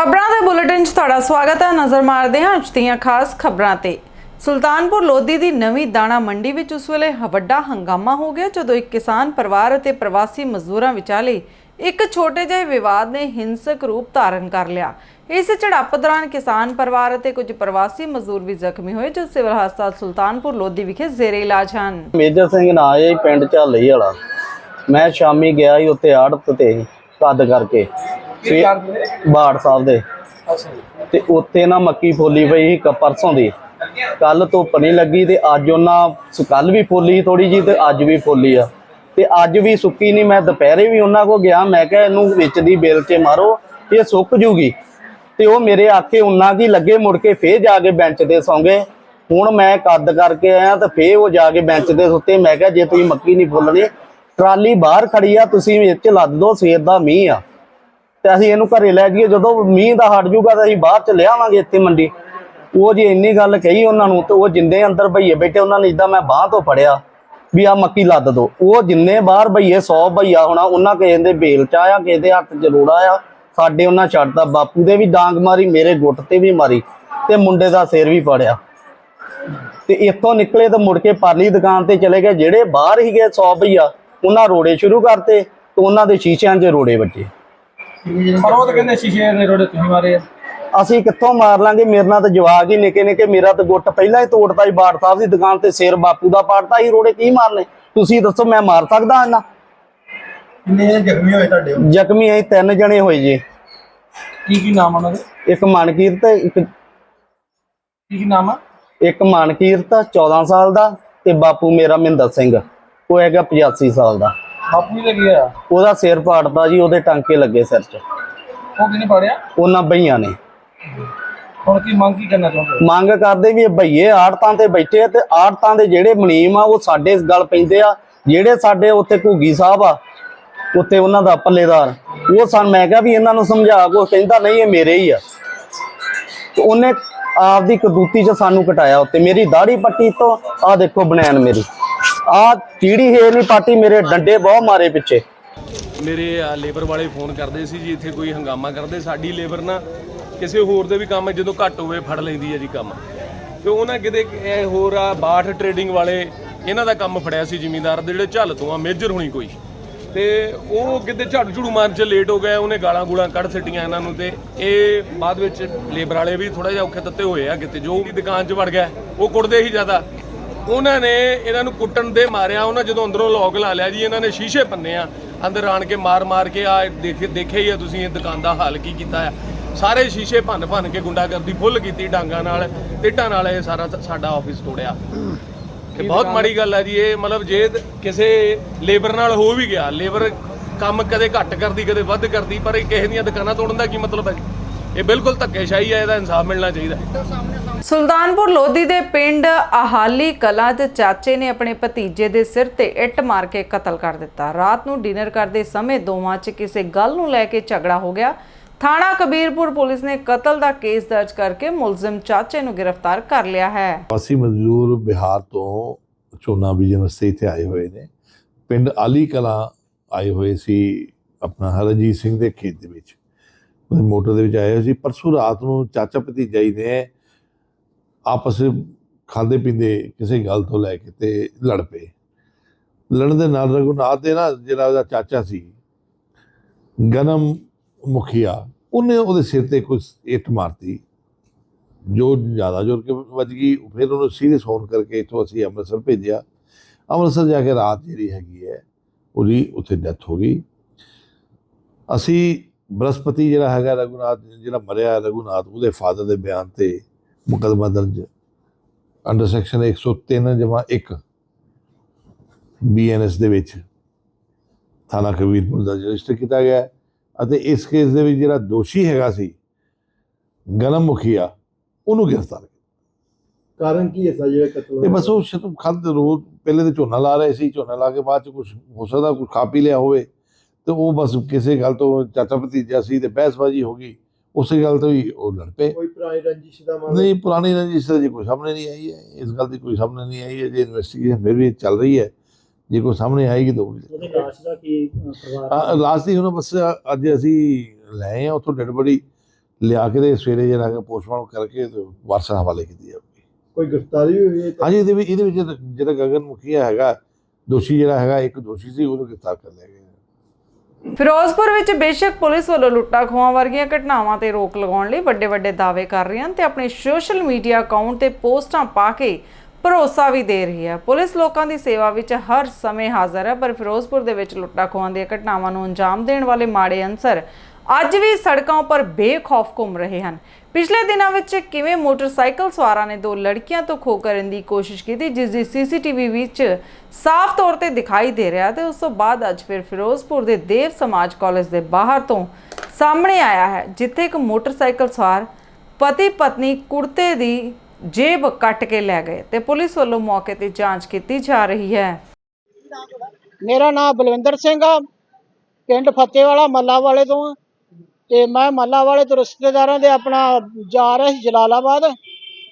ਖਬਰਾਂ ਦੇ ਬੁਲੇਟਿਨ 'ਚ ਤੁਹਾਡਾ ਸਵਾਗਤ ਹੈ। ਨਜ਼ਰ ਮਾਰਦੇ ਹਾਂ ਅੱਜ ਦੀਆਂ ਖਾਸ ਖਬਰਾਂ ਤੇ। ਸੁਲਤਾਨਪੁਰ ਲੋਧੀ ਦੀ ਨਵੀਂ ਦਾਣਾ ਮੰਡੀ ਵਿੱਚ ਉਸ ਵੇਲੇ ਵੱਡਾ ਹੰਗਾਮਾ ਹੋ ਗਿਆ ਜਦੋਂ ਇੱਕ ਕਿਸਾਨ ਪਰਿਵਾਰ ਅਤੇ ਪ੍ਰਵਾਸੀ ਮਜ਼ਦੂਰਾਂ ਵਿਚਾਲੇ ਇੱਕ ਛੋਟੇ ਜਿਹੇ ਵਿਵਾਦ ਨੇ ਹਿੰਸਕ ਰੂਪ ਧਾਰਨ ਕਰ ਲਿਆ। ਇਸ ਝੜਪ ਦੌਰਾਨ ਕਿਸਾਨ ਪਰਿਵਾਰ ਅਤੇ ਕੁਝ ਪ੍ਰਵਾਸੀ ਮਜ਼ਦੂਰ ਵੀ ਜ਼ਖਮੀ ਹੋਏ, ਜੋ ਸਿਵਲ ਹਸਪਤਾਲ ਸੁਲਤਾਨਪੁਰ ਲੋਧੀ ਵਿਖੇ ਜ਼ੇਰੇ ਇਲਾਜ ਹਨ। ਮੇਜਰ ਸਿੰਘ ਨਾਂ ਹੈ ਪਿੰਡ ਝਾਲੀ ਵਾਲਾ। ਮੈਂ ਸ਼ਾਮੀ ਗਿਆ ਸੀ, ਉੱਥੇ ਆੜਤ ਤੇ ਕੱਦ ਕਰਕੇ। ਤੇ ਬਾੜ ਸਾਹਿਬ ਦੇ। ਤੇ ਉੱਥੇ ਨਾ ਮੱਕੀ ਫੋਲੀ ਪਈ ਸੀ ਪਰਸੋਂ ਦੀ। ਕੱਲ ਧੁੱਪ ਨਹੀਂ ਲੱਗੀ ਤੇ ਅੱਜ ਉਹਨਾਂ ਕੱਲ ਵੀ ਫੋਲੀ ਥੋੜੀ ਜੀ ਤੇ ਅੱਜ ਵੀ ਫੋਲੀ ਆ। ਤੇ ਅੱਜ ਵੀ ਸੁੱਕੀ ਨਹੀਂ ਮੈਂ ਦੁਪਹਿਰੇ ਵੀ ਉਹਨਾਂ ਕੋ ਗਿਆ ਮੈਂ ਕਿਹਾ ਇਹਨੂੰ ਵਿੱਚ ਦੀ ਬੇਲ 'ਚ ਮਾਰੋ ਇਹ ਸੁੱਕ ਜੂਗੀ। ਤੇ ਉਹ ਮੇਰੇ ਆਖੇ ਉਨਾ ਕੀ ਲੱਗੇ ਮੁੜ ਕੇ ਫੇਰ ਜਾ ਕੇ ਬੈਂਚ ਤੇ ਸੌਂਗੇ ਹੁਣ ਮੈਂ ਕੱਦ ਕਰਕੇ ਆਇਆ ਤੇ ਫੇਰ ਉਹ ਜਾ ਕੇ ਬੈਂਚ ਤੇ ਸੁੱਤੇ ਮੈਂ ਕਿਹਾ ਜੇ ਤੁਸੀਂ ਮੱਕੀ ਨਹੀਂ ਫੁੱਲਣੀ ਟਰਾਲੀ ਬਾਹਰ ਖੜੀ ਆ ਤੁਸੀਂ ਵਿੱਚ ਲੱਦ ਦੋ ਸਵੇਰ ਦਾ ਮੀਂਹ ਆ। ਤੇ ਅਸੀਂ ਇਹਨੂੰ ਘਰੇ ਲੈ ਜਾਈਏ। ਜਦੋਂ ਮੀਂਹ ਦਾ ਹਟ ਜੂਗਾ ਤਾਂ ਅਸੀਂ ਬਾਹਰ ਚ ਲਿਆਵਾਂਗੇ ਇੱਥੇ ਮੰਡੀ। ਉਹ ਜੀ ਇੰਨੀ ਗੱਲ ਕਹੀ ਉਹਨਾਂ ਨੂੰ ਤੇ ਉਹ ਜਿੰਦੇ ਅੰਦਰ ਭਈਏ ਬੈਠੇ, ਉਹਨਾਂ ਨੇ ਇਦਾਂ ਮੈਂ ਬਾਹ ਤੋਂ ਫੜਿਆ ਵੀ ਆ ਮੱਕੀ ਲੱਦ ਦੋ। ਉਹ ਜਿੰਨੇ ਬਾਹਰ ਭਈਏ 100 ਭਈਆ ਹੋਣਾ, ਉਹਨਾਂ ਕਿਸੇ ਦੇ ਬੇਲ ਚ ਆਇਆ, ਕਿਸੇ ਦੇ ਹੱਥ ਚ ਰੋੜਾ ਆ ਸਾਡੇ ਉਹਨਾਂ ਛੱਡਦਾ ਬਾਪੂ ਦੇ ਵੀ ਡਾਂਗ ਮਾਰੀ, ਮੇਰੇ ਗੁੱਟ ਤੇ ਵੀ ਮਾਰੀ ਤੇ ਮੁੰਡੇ ਦਾ ਸਿਰ ਵੀ ਪੜਿਆ ਤੇ ਇੱਥੋਂ ਨਿਕਲੇ ਤਾਂ ਮੁੜ ਕੇ ਪਾਲੀ ਦੁਕਾਨ ਤੇ ਚਲੇ ਗਏ, ਜਿਹੜੇ ਬਾਹਰ ਹੀ ਗਏ 100 ਭਈਆ ਉਹਨਾਂ ਰੋੜੇ ਸ਼ੁਰੂ ਕਰਤੇ ਤੇ ਉਹਨਾਂ ਦੇ ਸ਼ੀਸ਼ਿਆਂ 'ਚ ਰੋੜੇ ਵੱਜੇ। ਪਰ ਉਹ ਤਾਂ ਕਹਿੰਦੇ ਸ਼ੀਸ਼ੇ ਦੇ ਰੋੜੇ ਤੁਸੀਂ ਮਾਰੇ ਆ। ਅਸੀਂ ਕਿੱਥੋਂ ਮਾਰ ਲਾਂਗੇ? ਮੇਰੇ ਨਾਲ ਤਾਂ ਜਵਾਕ ਹੀ ਨਿੱਕੇ ਨਿੱਕੇ ਮੇਰਾ ਤਾਂ ਗੁੱਟ ਪਹਿਲਾਂ ਹੀ ਤੋੜਤਾ ਸੀ ਬਾੜ ਸਾਹਿਬ ਦੀ ਦੁਕਾਨ ਤੇ ਸਿਰ ਬਾਪੂ ਦਾ ਪਾੜਤਾ ਸੀ ਰੋੜੇ ਕੀ ਮਾਰਨੇ? ਤੁਸੀਂ ਦੱਸੋ ਮੈਂ ਮਾਰ ਸਕਦਾ ਇਹਨਾਂ? ਕਿੰਨੇ ਜ਼ਖਮੀ ਹੋਏ ਤੁਹਾਡੇ? ਜ਼ਖਮੀ ਅਸੀਂ ਤਿੰਨ ਜਣੇ ਹੋਏ ਜੀ। ਕੀ ਕੀ ਨਾਮ ਉਹਨਾਂ ਦੇ? ਇੱਕ ਮਨਕੀਰਤ ਇੱਕ ਕੀ ਕੀ ਨਾਮ ਆ? ਇੱਕ ਮਨਕੀਰਤ 14 ਸਾਲ ਦਾ ਤੇ ਬਾਪੂ ਮੇਰਾ ਮਹਿੰਦਰ ਸਿੰਘ। ਉਹ ਹੈਗਾ 85 ਸਾਲ ਦਾ। ਬਾਪੂ ਜੀ ਲੱਗੇ ਆ ਉਹਦਾ ਸਿਰ ਪਾੜਤਾ ਜੀ ਉਹਦੇ ਟਾਂਕੇ ਲੱਗੇ ਸਿਰ 'ਚ। ਉਹ ਕਿਹਨੇ ਪੜਿਆ? ਉਹਨਾਂ ਬਈਆਂ ਨੇ। ਹੁਣ ਕੀ ਮੰਗ ਕੀ ਕਰਨਾ ਚਾਹੁੰਦੇ? ਮੰਗ ਕਰਦੇ ਵੀ ਇਹ ਭਈਏ ਆੜਤਾਂ ਤੇ ਬੈਠੇ ਆ ਤੇ ਆੜਤਾਂ ਦੇ ਜਿਹੜੇ ਮਨੀਮ ਆ ਉਹ ਸਾਡੇ ਇਸ ਗੱਲ ਪੈਂਦੇ ਆ ਜਿਹੜੇ ਸਾਡੇ ਉੱਥੇ ਘੁੱਗੀ ਸਾਹਿਬ ਆ ਉੱਥੇ ਉਹਨਾਂ ਦਾ ਪੱਲੇਦਾਰ। ਉਹ ਸਨ ਮੈਂ ਕਿਹਾ ਵੀ ਇਹਨਾਂ ਨੂੰ ਸਮਝਾ ਕੋ ਕਹਿੰਦਾ ਨਹੀਂ ਇਹ ਮੇਰੇ ਹੀ ਆ। ਤੇ ਉਹਨੇ ਆਪਦੀ ਕਦੂਤੀ 'ਚ ਸਾਨੂੰ ਕਟਾਇਆ ਉੱਤੇ ਮੇਰੀ ਦਾੜੀ ਪੱਟੀ ਤੋਂ ਆ ਦੇਖੋ ਬਨੈਣ ਮੇਰੀ। ਆ ਚੀੜੀ ਹੈ ਨਹੀਂ ਪਾਟੀ ਮੇਰੇ ਡੰਡੇ ਬਹੁਤ ਮਾਰੇ ਪਿੱਛੇ। ਮੇਰੇ ਲੇਬਰ ਵਾਲੇ ਫੋਨ ਕਰਦੇ ਸੀ ਜੀ, ਇੱਥੇ ਕੋਈ ਹੰਗਾਮਾ ਕਰਦੇ, ਸਾਡੀ ਲੇਬਰ ਨਾ ਕਿਸੇ ਹੋਰ ਦੇ ਵੀ ਕੰਮ ਜਦੋਂ ਘੱਟ ਹੋਵੇ ਫੜ ਲੈਂਦੀ ਹੈ ਜੀ ਕੰਮ। ਤੇ ਉਹਨਾਂ ਕਿਤੇ ਇਹ ਹੋਰ ਆ ਬਾਠ ਟਰੇਡਿੰਗ ਵਾਲੇ, ਇਹਨਾਂ ਦਾ ਕੰਮ ਫੜਿਆ ਸੀ ਜ਼ਿਮੀਂਦਾਰ ਦੇ, ਜਿਹੜੇ ਝੱਲ ਤੋਂ ਆ, ਮੇਜਰ ਹੋਣੀ ਕੋਈ। ਤੇ ਉਹ ਕਿਤੇ ਝਾੜੂ ਝੂੜੂ ਮਾਰਨ ਚ ਲੇਟ ਹੋ ਗਏ, ਉਹਨੇ ਗਾਲਾਂ ਗੂਲਾਂ ਕੱਢ ਸਿੱਟੀਆਂ ਇਹਨਾਂ ਨੂੰ ਤੇ ਇਹ ਬਾਅਦ ਵਿੱਚ ਲੇਬਰ ਵਾਲੇ ਵੀ ਥੋੜਾ ਜਿਹਾ ਔਖੇ ਤੱਤੇ ਹੋਏ ਆ ਕਿਤੇ, ਜੋ ਵੀ ਦੁਕਾਨ 'ਚ ਵੜ ਗਿਆ, ਉਹ ਕੁੱਟਦੇ ਹੀ ਜ਼ਿਆਦਾ। ਉਹਨਾਂ ਨੇ ਇਹਨਾਂ ਨੂੰ ਕੁੱਟਣ ਦੇ ਮਾਰਿਆ ਉਹਨਾਂ ਜਦੋਂ ਅੰਦਰੋਂ ਲੋਕ ਲਾ ਲਿਆ ਜੀ ਇਹਨਾਂ ਨੇ ਸ਼ੀਸ਼ੇ ਪੰਨੇ ਆ ਅੰਦਰ ਆਣ ਕੇ ਮਾਰ ਮਾਰ ਕੇ ਆ ਦੇਖ ਦੇਖਿਆ ਹੀ ਆ ਤੁਸੀਂ ਇਹ ਦੁਕਾਨ ਦਾ ਹਾਲ ਕੀ ਕੀਤਾ ਆ। ਸਾਰੇ ਸ਼ੀਸ਼ੇ ਭੰਨ ਭੰਨ ਕੇ ਗੁੰਡਾਗਰਦੀ ਫੁੱਲ ਕੀਤੀ ਡਾਂਗਾ ਨਾਲ ਟਿੱਟਾਂ ਨਾਲ ਇਹ ਸਾਰਾ ਸਾਡਾ ਆਫਿਸ ਤੋੜਿਆ। ਇਹ ਬਹੁਤ ਮਾੜੀ ਗੱਲ ਹੈ ਜੀ ਇਹ ਮਤਲਬ ਜੇ ਕਿਸੇ ਲੇਬਰ ਨਾਲ ਹੋ ਵੀ ਗਿਆ ਲੇਬਰ ਕੰਮ ਕਦੇ ਘੱਟ ਕਰਦੀ ਕਦੇ ਵੱਧ ਕਰਦੀ ਪਰ ਇਹ ਕਿਸੇ ਦੀਆਂ ਦੁਕਾਨਾਂ ਤੋੜਨ ਦਾ ਕੀ ਮਤਲਬ ਹੈ ਇਹ ਬਿਲਕੁਲ ਧੱਕੇਸ਼ਾਹੀ ਹੈ ਇਹਦਾ ਇਨਸਾਫ ਮਿਲਣਾ ਚਾਹੀਦਾ ਹੈ। ਸੁਲਤਾਨਪੁਰ ਲੋਧੀ ਦੇ ਪਿੰਡ ਆਹਾਲੀ ਕਲਾਂ ਦੇ ਚਾਚੇ ਨੇ ਆਪਣੇ ਭਤੀਜੇ ਦੇ ਸਿਰ ਤੇ ਇੱਟ ਮਾਰ ਕੇ ਕਤਲ ਕਰ ਦਿੱਤਾ। ਰਾਤ ਨੂੰ ਡਿਨਰ ਕਰਦੇ ਸਮੇਂ ਦੋਵਾਂ 'ਚ ਕਿਸੇ ਗੱਲ ਨੂੰ ਲੈ ਕੇ ਝਗੜਾ ਹੋ ਗਿਆ। ਥਾਣਾ ਕਬੀਰਪੁਰ ਪੁਲਿਸ ਨੇ ਕਤਲ ਦਾ ਕੇਸ ਦਰਜ ਕਰਕੇ ਮੁਲਜ਼ਮ ਚਾਚੇ ਨੂੰ ਗ੍ਰਿਫਤਾਰ ਕਰ ਲਿਆ ਹੈ। ਪ੍ਰਵਾਸੀ ਮਜ਼ਦੂਰ ਬਿਹਾਰ ਤੋਂ ਝੋਨਾ ਬੀਜਣ ਵਾਸਤੇ ਇੱਥੇ ਆਏ ਹੋਏ ਨੇ। ਪਿੰਡ ਆਲੀ ਕਲਾਂ ਆਏ ਹੋਏ ਸੀ ਆਪਣਾ ਹਰਜੀਤ ਸਿੰਘ ਦੇ ਖੇਤ ਦੇ ਵਿੱਚ। ਮੋਟਰ ਦੇ ਵਿੱਚ ਆਏ ਹੋਏ ਸੀ। ਪਰਸੋਂ ਰਾਤ ਨੂੰ ਚਾਚਾ ਭਤੀਜਾ ਹੀ ਨੇ ਆਪਸ ਵਿੱਚ ਖਾਂਦੇ ਪੀਂਦੇ ਕਿਸੇ ਗੱਲ ਤੋਂ ਲੈ ਕੇ ਤੇ ਲੜ ਪਏ। ਲੜਨ ਦੇ ਨਾਲ ਰਘੁਨਾਥ ਦੇ ਨਾ ਜਿਹੜਾ ਉਹਦਾ ਚਾਚਾ ਸੀ, ਗਨਮ ਮੁਖੀਆ, ਉਹਨੇ ਉਹਦੇ ਸਿਰ ਤੇ ਕੁਝ ਇੱਟ ਮਾਰਤੀ। ਜੋ ਜ਼ਿਆਦਾ ਜ਼ੋਰ ਕੇ ਵੱਜ ਗਈ, ਫਿਰ ਉਹਨੂੰ ਸੀਰੀਅਸ ਹੋਣ ਕਰਕੇ ਇੱਥੋਂ ਅਸੀਂ ਅੰਮ੍ਰਿਤਸਰ ਭੇਜਿਆ। ਅੰਮ੍ਰਿਤਸਰ ਜਾ ਕੇ ਰਾਤ ਜਿਹੜੀ ਹੈਗੀ ਹੈ, ਉਹਦੀ ਉੱਥੇ ਡੈਥ ਹੋ ਗਈ। ਅਸੀਂ ਬ੍ਰਹਸਪਤੀ ਜਿਹੜਾ ਹੈਗਾ ਰਘੁਨਾਥ, ਜਿਹੜਾ ਮਰਿਆ ਰਘੁਨਾਥ, ਉਹਦੇ ਫਾਦਰ ਦੇ ਬਿਆਨ ਤੇ ਮੁਕੱਦਮਾ ਦਰਜ ਅੰਡਰ ਸੈਕਸ਼ਨ 103 ਜਮਾ 1 ਬੀਐਨਐਸ ਦੇ ਵਿੱਚ ਥਾਣਾ ਕਬੀਰਪੁਰ ਦਾ ਰਜਿਸਟਰ ਕੀਤਾ ਗਿਆ ਅਤੇ ਇਸ ਕੇਸ ਦੇ ਵਿੱਚ ਜਿਹੜਾ ਦੋਸ਼ੀ ਹੈਗਾ ਸੀ ਗਨਮ ਮੁਖੀਆ ਉਹਨੂੰ ਗ੍ਰਿਫਤਾਰ ਕੀਤਾ। ਕਾਰਨ ਕੀ ਹੈ ਸਾ ਜਿਹੜਾ ਕਤਲ ਤੇ ਬਸ ਉਹ ਸ਼ਤਮ ਖੰਦ ਰੋਜ਼ ਪਹਿਲੇ ਤੇ ਝੋਨਾ ਲਾ ਰਹੇ ਸੀ ਝੋਨਾ ਲਾ ਕੇ ਬਾਅਦ ਚ ਕੁਝ ਹੋ ਸਕਦਾ ਕੁਝ ਖਾ ਪੀ ਲਿਆ ਹੋਵੇ ਤੇ ਉਹ ਬਸ ਕਿਸੇ ਗੱਲ ਤੋਂ ਚਾਚਾ ਭਤੀਜਾ ਸੀ ਤੇ ਬਹਿਸਬਾਜ਼ੀ ਹੋ ਗਈ। ਉਸੇ ਗੱਲ ਤੋਂ ਹੀ ਉਹ ਲੜ ਪਏ। ਕੋਈ ਪੁਰਾਣੀ ਰੰਜਿਸ਼ ਦਾ ਨਹੀਂ ਪੁਰਾਣੀ ਰੰਜਿਸ਼ ਤਾਂ ਜੀ ਕੋਈ ਸਾਹਮਣੇ ਨਹੀਂ ਆਈ ਹੈ ਇਸ ਗੱਲ ਦੀ ਕੋਈ ਸਾਹਮਣੇ ਨਹੀਂ ਆਈ ਹੈ ਜੇ ਇਨਵੈਸਟੀਗੇਸ਼ਨ ਫਿਰ ਵੀ ਚੱਲ ਰਹੀ ਹੈ ਜੇ ਕੋਈ ਸਾਹਮਣੇ ਆਏਗੀ ਤਾਂ ਉਹਦੇ ਲਾਸ਼ ਦਾ ਕੀ ਪਰਿਵਾਰ ਹੁਣ ਬਸ ਅੱਜ ਅਸੀਂ ਲੈ ਆਏ ਆ ਉੱਥੋਂ ਡੈਡ ਬੜੀ ਲਿਆ ਕੇ ਤੇ ਸਵੇਰੇ ਜਿਹੜਾ ਕਿ ਪੋਸਟਮਾਰਟਮ ਕਰਕੇ ਤੇ ਵਾਰਸਾਂ ਹਵਾਲੇ ਕੀਤੀ ਜਾਊਗੀ। ਕੋਈ ਗ੍ਰਿਫਤਾਰੀ ਹੋਈ ਹੈ ਹਾਂਜੀ ਇਹਦੇ ਵਿੱਚ ਇਹਦੇ ਵਿੱਚ ਜਿਹੜਾ ਗਗਨ ਮੁਖੀਆ ਹੈਗਾ ਦੋਸ਼ੀ ਜਿਹੜਾ ਹੈਗਾ ਇੱਕ ਦੋਸ਼ੀ ਸੀ ਉਹਨੂੰ ਗ੍ਰਿਫਤਾਰ ਕਰ ਲਿਆ ਗਿਆ। ਫਿਰੋਜ਼ਪੁਰ ਵਿੱਚ ਬੇਸ਼ੱਕ ਪੁਲਿਸ ਵੱਲੋਂ ਲੁੱਟਾਂ ਖੋਹਾਂ ਵਰਗੀਆਂ ਘਟਨਾਵਾਂ ਤੇ ਰੋਕ ਲਗਾਉਣ ਲਈ ਵੱਡੇ ਵੱਡੇ ਦਾਅਵੇ ਕਰ ਰਹੀ ਹਨ ਤੇ ਆਪਣੇ ਸੋਸ਼ਲ ਮੀਡੀਆ ਅਕਾਊਂਟ ਤੇ ਪੋਸਟਾਂ ਪਾ ਕੇ ਭਰੋਸਾ ਵੀ ਦੇ ਰਹੀ ਹੈ। ਪੁਲਿਸ ਲੋਕਾਂ ਦੀ ਸੇਵਾ ਵਿੱਚ ਹਰ ਸਮੇਂ ਹਾਜ਼ਰ ਹੈ, ਪਰ ਫਿਰੋਜ਼ਪੁਰ ਦੇ ਵਿੱਚ ਲੁੱਟਾਂ ਖੋਹਾਂ ਦੀਆਂ ਘਟਨਾਵਾਂ ਨੂੰ ਅੰਜਾਮ ਦੇਣ ਵਾਲੇ ਮਾੜੇ ਅਨਸਰ ਅੱਜ ਵੀ ਸੜਕਾਂ ਉੱਪਰ ਬੇਖੌਫ ਘੁੰਮ ਰਹੇ ਹਨ। ਪਿਛਲੇ ਦਿਨਾਂ ਵਿੱਚ ਕਿਵੇਂ ਮੋਟਰਸਾਈਕਲ ਸਵਾਰਾਂ ਨੇ ਦੋ ਲੜਕੀਆਂ ਤੋਂ ਖੋ ਕਰਨ ਦੀ ਕੋਸ਼ਿਸ਼ ਕੀਤੀ, ਜਿਸ ਦੀ ਸੀਸੀਟੀਵੀ ਵਿੱਚ ਸਾਫ਼ ਤੌਰ ਤੇ ਦਿਖਾਈ ਦੇ ਰਿਹਾ ਤੇ ਉਸ ਤੋਂ ਬਾਅਦ ਅੱਜ ਫਿਰ ਫਿਰੋਜ਼ਪੁਰ ਦੇ ਦੇਵ ਸਮਾਜ ਕਾਲਜ ਦੇ ਬਾਹਰ ਤੋਂ ਸਾਹਮਣੇ ਆਇਆ ਹੈ, ਜਿੱਥੇ ਇੱਕ ਮੋਟਰਸਾਈਕਲ ਸਵਾਰ ਪਤੀ ਪਤਨੀ ਕੁੜਤੇ ਦੀ ਜੇਬ ਕੱਟ ਕੇ ਲੈ ਗਏ ਤੇ ਪੁਲਿਸ ਵੱਲੋਂ ਮੌਕੇ ਤੇ ਜਾਂਚ ਕੀਤੀ ਜਾ ਰਹੀ ਹੈ। ਮੇਰਾ ਨਾਮ ਬਲਵਿੰਦਰ ਸਿੰਘ ਆ, ਪਿੰਡ ਫਤਿਹਵਾਲਾ ਮੱਲਾ ਵਾਲੇ ਤੋਂ ਆ। ਤੇ ਮੈਂ ਮੱਲਾ ਵਾਲੇ ਤੋਂ ਰਿਸ਼ਤੇਦਾਰਾਂ ਦੇ ਆਪਣਾ ਜਾ ਰਿਹਾ ਸੀ ਜਲਾਲਾਬਾਦ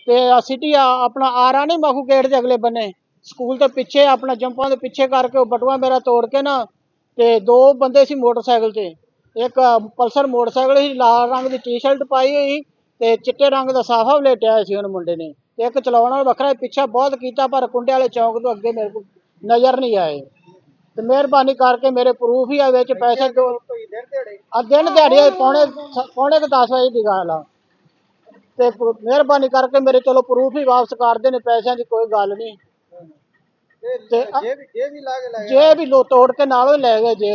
ਤੇ ਸਿਟੀ ਆਪਣਾ ਆਰਾ ਨਹੀਂ ਮਖੂ ਗੇਟ ਦੇ ਅਗਲੇ ਬੰਨੇ। ਸਕੂਲ ਦੇ ਪਿੱਛੇ, ਆਪਣਾ ਜੰਪਾਂ ਦੇ ਪਿੱਛੇ ਕਰਕੇ ਉਹ ਬਟੂਆ ਮੇਰਾ ਤੋੜ ਕੇ ਨਾ ਤੇ ਦੋ ਬੰਦੇ ਸੀ ਮੋਟਰਸਾਈਕਲ ਤੇ। ਇੱਕ ਪਲਸਰ ਮੋਟਰਸਾਈਕਲ ਸੀ, ਲਾਲ ਰੰਗ ਦੀ ਟੀ-ਸ਼ਰਟ ਪਾਈ ਹੋਈ ਤੇ ਚਿੱਟੇ ਰੰਗ ਦਾ ਸਾਫਾ ਵਲੇਟਿਆ ਸੀ ਉਹਨ ਮੁੰਡੇ ਨੇ। ਇੱਕ ਚਲਾਉਣ ਵਾਲਾ ਵੱਖਰਾ ਪਿੱਛਾ ਬਹੁਤ ਕੀਤਾ, ਪਰ ਕੁੰਡੇ ਵਾਲੇ ਚੌਂਕ ਤੋਂ ਅੱਗੇ ਮੇਰੇ ਕੋਲ ਨਜ਼ਰ ਨਹੀਂ ਆਏ। ਤੇ ਮਿਹਰਬਾਨੀ ਕਰਕੇ ਮੇਰੇ ਪ੍ਰੂਫ ਹੀ ਆ ਵਿੱਚ ਪੈਸੇ ਦੋ ਆ ਦਿਨ ਦਿਹਾੜੇ। ਪੌਣੇ ਪੌਣੇ ਕੁ 10 ਵਜੇ ਦੀ ਗੱਲ ਆ। ਤੇ ਮਿਹਰਬਾਨੀ ਕਰਕੇ ਮੇਰੇ ਚਲੋ ਪ੍ਰੂਫ ਹੀ ਵਾਪਸ ਕਰ ਦੇਣੇ ਪੈਸਿਆਂ ਦੀ ਕੋਈ ਗੱਲ ਨਹੀਂ। ਤੇ ਜੇ ਵੀ ਲੋ ਤੋੜ ਕੇ ਨਾਲੋਂ ਹੀ ਲੈ ਗਏ ਜੇ।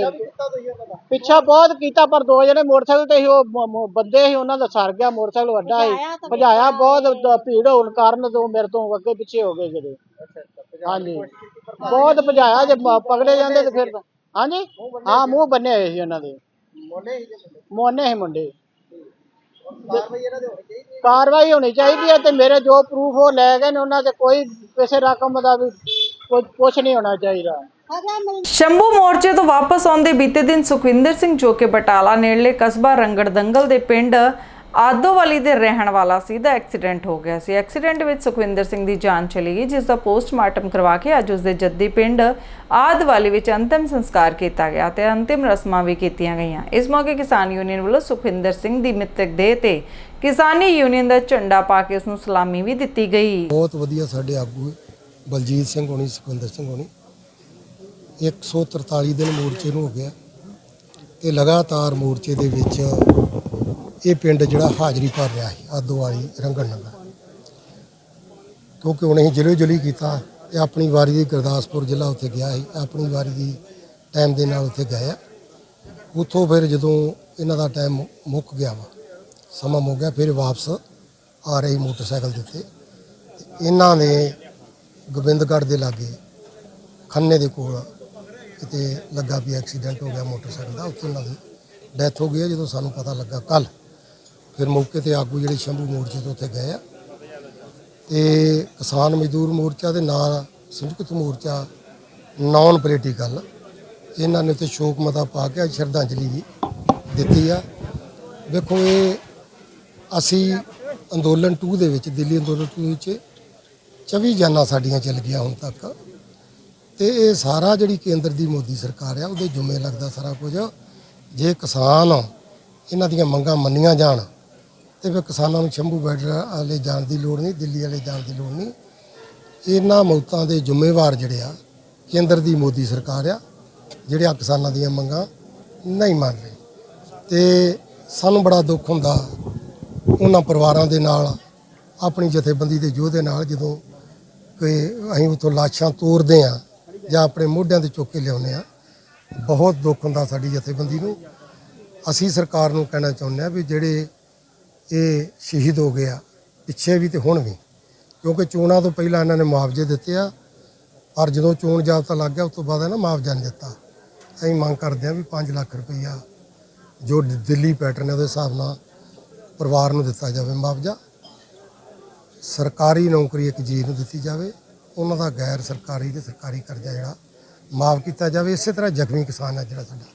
ਪਿੱਛਾ ਬਹੁਤ ਕੀਤਾ ਪਰ ਦੋ ਜਣੇ ਮੋਟਰਸਾਈਕਲ ਤੇ ਸੀ ਉਹ ਬੰਦੇ ਸੀ ਉਹਨਾਂ ਦਾ ਸਰ ਗਿਆ ਮੋਟਰਸਾਈਕਲ ਵੱਡਾ ਸੀ ਭਜਾਇਆ ਬਹੁਤ ਦ- ਭੀੜ ਹੋਣ ਕਾਰਨ ਤੋਂ ਮੇਰੇ ਤੋਂ ਅੱਗੇ ਪਿੱਛੇ ਹੋ ਗਏ ਜਿਹੜੇ। ਹਾਂਜੀ। ਬਹੁਤ ਭਜਾਇਆ ਜੇ ਪਕੜੇ ਜਾਂਦੇ ਤੇ ਫਿਰ ਤਾਂ- ਹਾਂਜੀ? ਹਾਂ ਮੂੰਹ ਬੰਨੇ ਹੋਏ ਸੀ ਉਹਨਾਂ ਦੇ। ਮੋਨੇ ਸੀ ਮੁੰਡੇ? ਕਾਰਵਾਈ ਹੋਣੀ ਚਾਹੀਦੀ ਹੈ? ਤੇ ਮੇਰੇ ਜੋ ਪ੍ਰੂਫ ਉਹ ਲੈ ਗਏ ਨੇ ਉਹਨਾਂ ਤੇ ਕੋਈ ਕਿਸੇ ਰਕਮ ਦਾ ਵੀ ਕੋਈ ਕੁਝ ਨਹੀਂ ਹੋਣਾ ਚਾਹੀਦਾ। ਸ਼ੰਭੂ ਮੋਰਚੇ ਤੋਂ ਵਾਪਸ ਆਉਂਦੇ ਬੀਤੇ ਦਿਨ ਸੁਖਵਿੰਦਰ ਸਿੰਘ ਜੋ ਕਿ ਬਟਾਲਾ ਨੇੜਲੇ ਕਸਬਾ ਰੰਗੜ ਦੰਗਲ ਦੇ ਪਿੰਡ ਆਦੋਵਾਲੀ ਦੇ ਰਹਿਣ ਵਾਲਾ ਸੀ, ਦਾ ਐਕਸੀਡੈਂਟ ਹੋ ਗਿਆ ਸੀ। ਐਕਸੀਡੈਂਟ ਵਿੱਚ ਸੁਖਵਿੰਦਰ ਸਿੰਘ ਦੀ ਜਾਨ ਚਲੀ ਗਈ, ਜਿਸ ਦਾ ਪੋਸਟਮਾਰਟਮ ਕਰਵਾ ਕੇ ਅੱਜ ਉਸ ਦੇ ਜੱਦੀ ਪਿੰਡ ਆਦਵਾਲੀ ਵਿੱਚ ਅੰਤਿਮ ਸੰਸਕਾਰ ਕੀਤਾ ਗਿਆ ਤੇ ਅੰਤਿਮ ਰਸਮਾਂ ਵੀ ਕੀਤੀਆਂ ਗਈਆਂ। ਇਸ ਮੌਕੇ ਕਿਸਾਨ ਯੂਨੀਅਨ ਵੱਲੋਂ ਸੁਖਵਿੰਦਰ ਸਿੰਘ ਦੀ ਮ੍ਰਿਤਕ ਦੇਹ ਤੇ ਕਿਸਾਨੀ ਯੂਨੀਅਨ ਦਾ ਝੰਡਾ ਪਾ ਕੇ ਉਸ ਨੂੰ ਸਲਾਮੀ ਵੀ ਦਿੱਤੀ ਗਈ। ਬਹੁਤ ਵਧੀਆ ਸਾਡੇ ਆਗੂ ਬਲਜੀਤ ਸਿੰਘ ਹੋਣੀ, ਸੁਖਵਿੰਦਰ ਸਿੰਘ ਹੋਣੀ। 143 ਦਿਨ ਮੋਰਚੇ ਨੂੰ ਹੋ ਗਿਆ ਤੇ ਲਗਾਤਾਰ ਮੋਰਚੇ ਦੇ ਵਿੱਚ ਇਹ ਪਿੰਡ ਜਿਹੜਾ ਹਾਜ਼ਰੀ ਭਰ ਰਿਹਾ ਸੀ ਆਦੋਵਾਲੀ ਰੰਗਣ ਨਗਰ ਕਿਉਂਕਿ ਹੁਣ ਅਸੀਂ ਜ਼ਿਲ੍ਹੇ ਜ਼ਿਲ੍ਹੇ ਕੀਤਾ, ਇਹ ਆਪਣੀ ਵਾਰੀ ਦੀ ਗੁਰਦਾਸਪੁਰ ਜ਼ਿਲ੍ਹਾ ਉੱਥੇ ਗਿਆ ਸੀ, ਆਪਣੀ ਵਾਰੀ ਦੀ ਟਾਈਮ ਦੇ ਨਾਲ ਉੱਥੇ ਗਏ ਆ। ਉੱਥੋਂ ਫਿਰ ਜਦੋਂ ਇਹਨਾਂ ਦਾ ਟਾਈਮ ਮੁੱਕ ਗਿਆ ਵਾ, ਸਮਾਂ ਮੁੱਕ ਗਿਆ, ਫਿਰ ਵਾਪਸ ਆ ਰਹੀ ਮੋਟਰਸਾਈਕਲ ਦੇ ਉੱਤੇ। ਇਹਨਾਂ ਨੇ ਗੋਬਿੰਦਗੜ੍ਹ ਦੇ ਲਾਗੇ ਖੰਨੇ ਦੇ ਕੋਲ ਕਿਤੇ ਲੱਗਾ ਵੀ ਐਕਸੀਡੈਂਟ ਹੋ ਗਿਆ ਮੋਟਰਸਾਈਕਲ ਦਾ, ਉੱਥੇ ਉਹਨਾਂ ਦੀ ਡੈਥ ਹੋ ਗਈ ਹੈ ਜਦੋਂ ਸਾਨੂੰ ਪਤਾ ਲੱਗਾ ਕੱਲ ਫਿਰ ਮੌਕੇ ਤੇ ਆਗੂ ਜਿਹੜੇ ਸ਼ੰਭੂ ਮੋਰਚੇ ਤੋਂ ਉੱਥੇ ਗਏ ਆ। ਤੇ ਕਿਸਾਨ ਮਜ਼ਦੂਰ ਮੋਰਚਾ ਦੇ ਨਾਲ ਸੰਯੁਕਤ ਮੋਰਚਾ ਨਾਨ ਪੋਲੀਟੀਕਲ ਇਹਨਾਂ ਨੇ ਤੇ ਸ਼ੋਕ ਮਤਾ ਪਾ ਕੇ ਸ਼ਰਧਾਂਜਲੀ ਵੀ ਦਿੱਤੀ ਆ। ਦੇਖੋ ਇਹ ਅਸੀਂ ਅੰਦੋਲਨ 2 ਦੇ ਵਿੱਚ, ਦਿੱਲੀ ਅੰਦੋਲਨ 2 ਵਿੱਚ 24 ਜਾਨਾਂ ਸਾਡੀਆਂ ਚੱਲ ਗਈਆਂ ਹੁਣ ਤੱਕ। ਤੇ ਇਹ ਸਾਰਾ ਜਿਹੜੀ ਕੇਂਦਰ ਦੀ ਮੋਦੀ ਸਰਕਾਰ ਆ, ਉਹਦੇ ਜੁਮੇ ਲੱਗਦਾ ਸਾਰਾ ਕੁਝ। ਜੇ ਕਿਸਾਨ ਇਹਨਾਂ ਦੀਆਂ ਮੰਗਾਂ ਮੰਨੀਆਂ ਜਾਣ ਤੇ ਫਿਰ ਕਿਸਾਨਾਂ ਨੂੰ ਸ਼ੰਭੂ ਬਾਰਡਰ ਵਾਲੇ ਜਾਣ ਦੀ ਲੋੜ ਨਹੀਂ, ਦਿੱਲੀ ਵਾਲੇ ਜਾਣ ਦੀ ਲੋੜ ਨਹੀਂ। ਇਹਨਾਂ ਮੌਤਾਂ ਦੇ ਜ਼ਿੰਮੇਵਾਰ ਜਿਹੜੇ ਆ, ਕੇਂਦਰ ਦੀ ਮੋਦੀ ਸਰਕਾਰ ਆ, ਜਿਹੜੇ ਆ ਕਿਸਾਨਾਂ ਦੀਆਂ ਮੰਗਾਂ ਨਹੀਂ ਮੰਨ ਰਹੇ। ਤੇ ਸਾਨੂੰ ਬੜਾ ਦੁੱਖ ਹੁੰਦਾ ਉਹਨਾਂ ਪਰਿਵਾਰਾਂ ਦੇ ਨਾਲ, ਆਪਣੀ ਜਥੇਬੰਦੀ ਦੇ ਯੋਧੇ ਨਾਲ ਜਦੋਂ ਕੋਈ ਅਸੀਂ ਉਥੋਂ ਲਾਸ਼ਾਂ ਤੋਰਦੇ ਆ ਜਾਂ ਆਪਣੇ ਮੋਢਿਆਂ ਤੇ ਚੁੱਕ ਕੇ ਲਿਆਉਂਦੇ ਆ ਬਹੁਤ ਦੁੱਖ ਹੁੰਦਾ ਸਾਡੀ ਜਥੇਬੰਦੀ ਨੂੰ। ਅਸੀਂ ਸਰਕਾਰ ਨੂੰ ਕਹਿਣਾ ਚਾਹੁੰਦੇ ਆ ਵੀ ਜਿਹੜੇ ਇਹ ਸ਼ਹੀਦ ਹੋ ਗਿਆ, ਪਿੱਛੇ ਵੀ ਤੇ ਹੁਣ ਵੀ। ਕਿਉਂਕਿ ਚੋਣਾਂ ਤੋਂ ਪਹਿਲਾਂ ਇਹਨਾਂ ਨੇ ਮੁਆਵਜ਼ੇ ਦਿੱਤੇ ਆ, ਪਰ ਜਦੋਂ ਚੋਣ ਜਾਬਤਾ ਲੱਗ ਗਿਆ, ਉਸ ਤੋਂ ਬਾਅਦ ਇਹਨਾਂ ਮੁਆਵਜ਼ਾ ਨਹੀਂ ਦਿੱਤਾ। ਅਸੀਂ ਮੰਗ ਕਰਦੇ ਆ ਵੀ 5 ਲੱਖ ਰੁਪਈਆ ਜੋ ਦਿੱਲੀ ਪੈਟਰਨ ਹੈ ਉਹਦੇ ਹਿਸਾਬ ਨਾਲ ਪਰਿਵਾਰ ਨੂੰ ਦਿੱਤਾ ਜਾਵੇ ਮੁਆਵਜ਼ਾ। ਸਰਕਾਰੀ ਨੌਕਰੀ ਇੱਕ ਜੀ ਨੂੰ ਦਿੱਤੀ ਜਾਵੇ। ਉਹਨਾਂ ਦਾ ਗੈਰ ਸਰਕਾਰੀ ਤੇ ਸਰਕਾਰੀ ਕਰਜ਼ਾ ਜਿਹੜਾ ਮਾਫ ਕੀਤਾ ਜਾਵੇ। ਇਸੇ ਤਰ੍ਹਾਂ ਜ਼ਖਮੀ ਕਿਸਾਨ ਹੈ ਜਿਹੜਾ ਸਾਡਾ।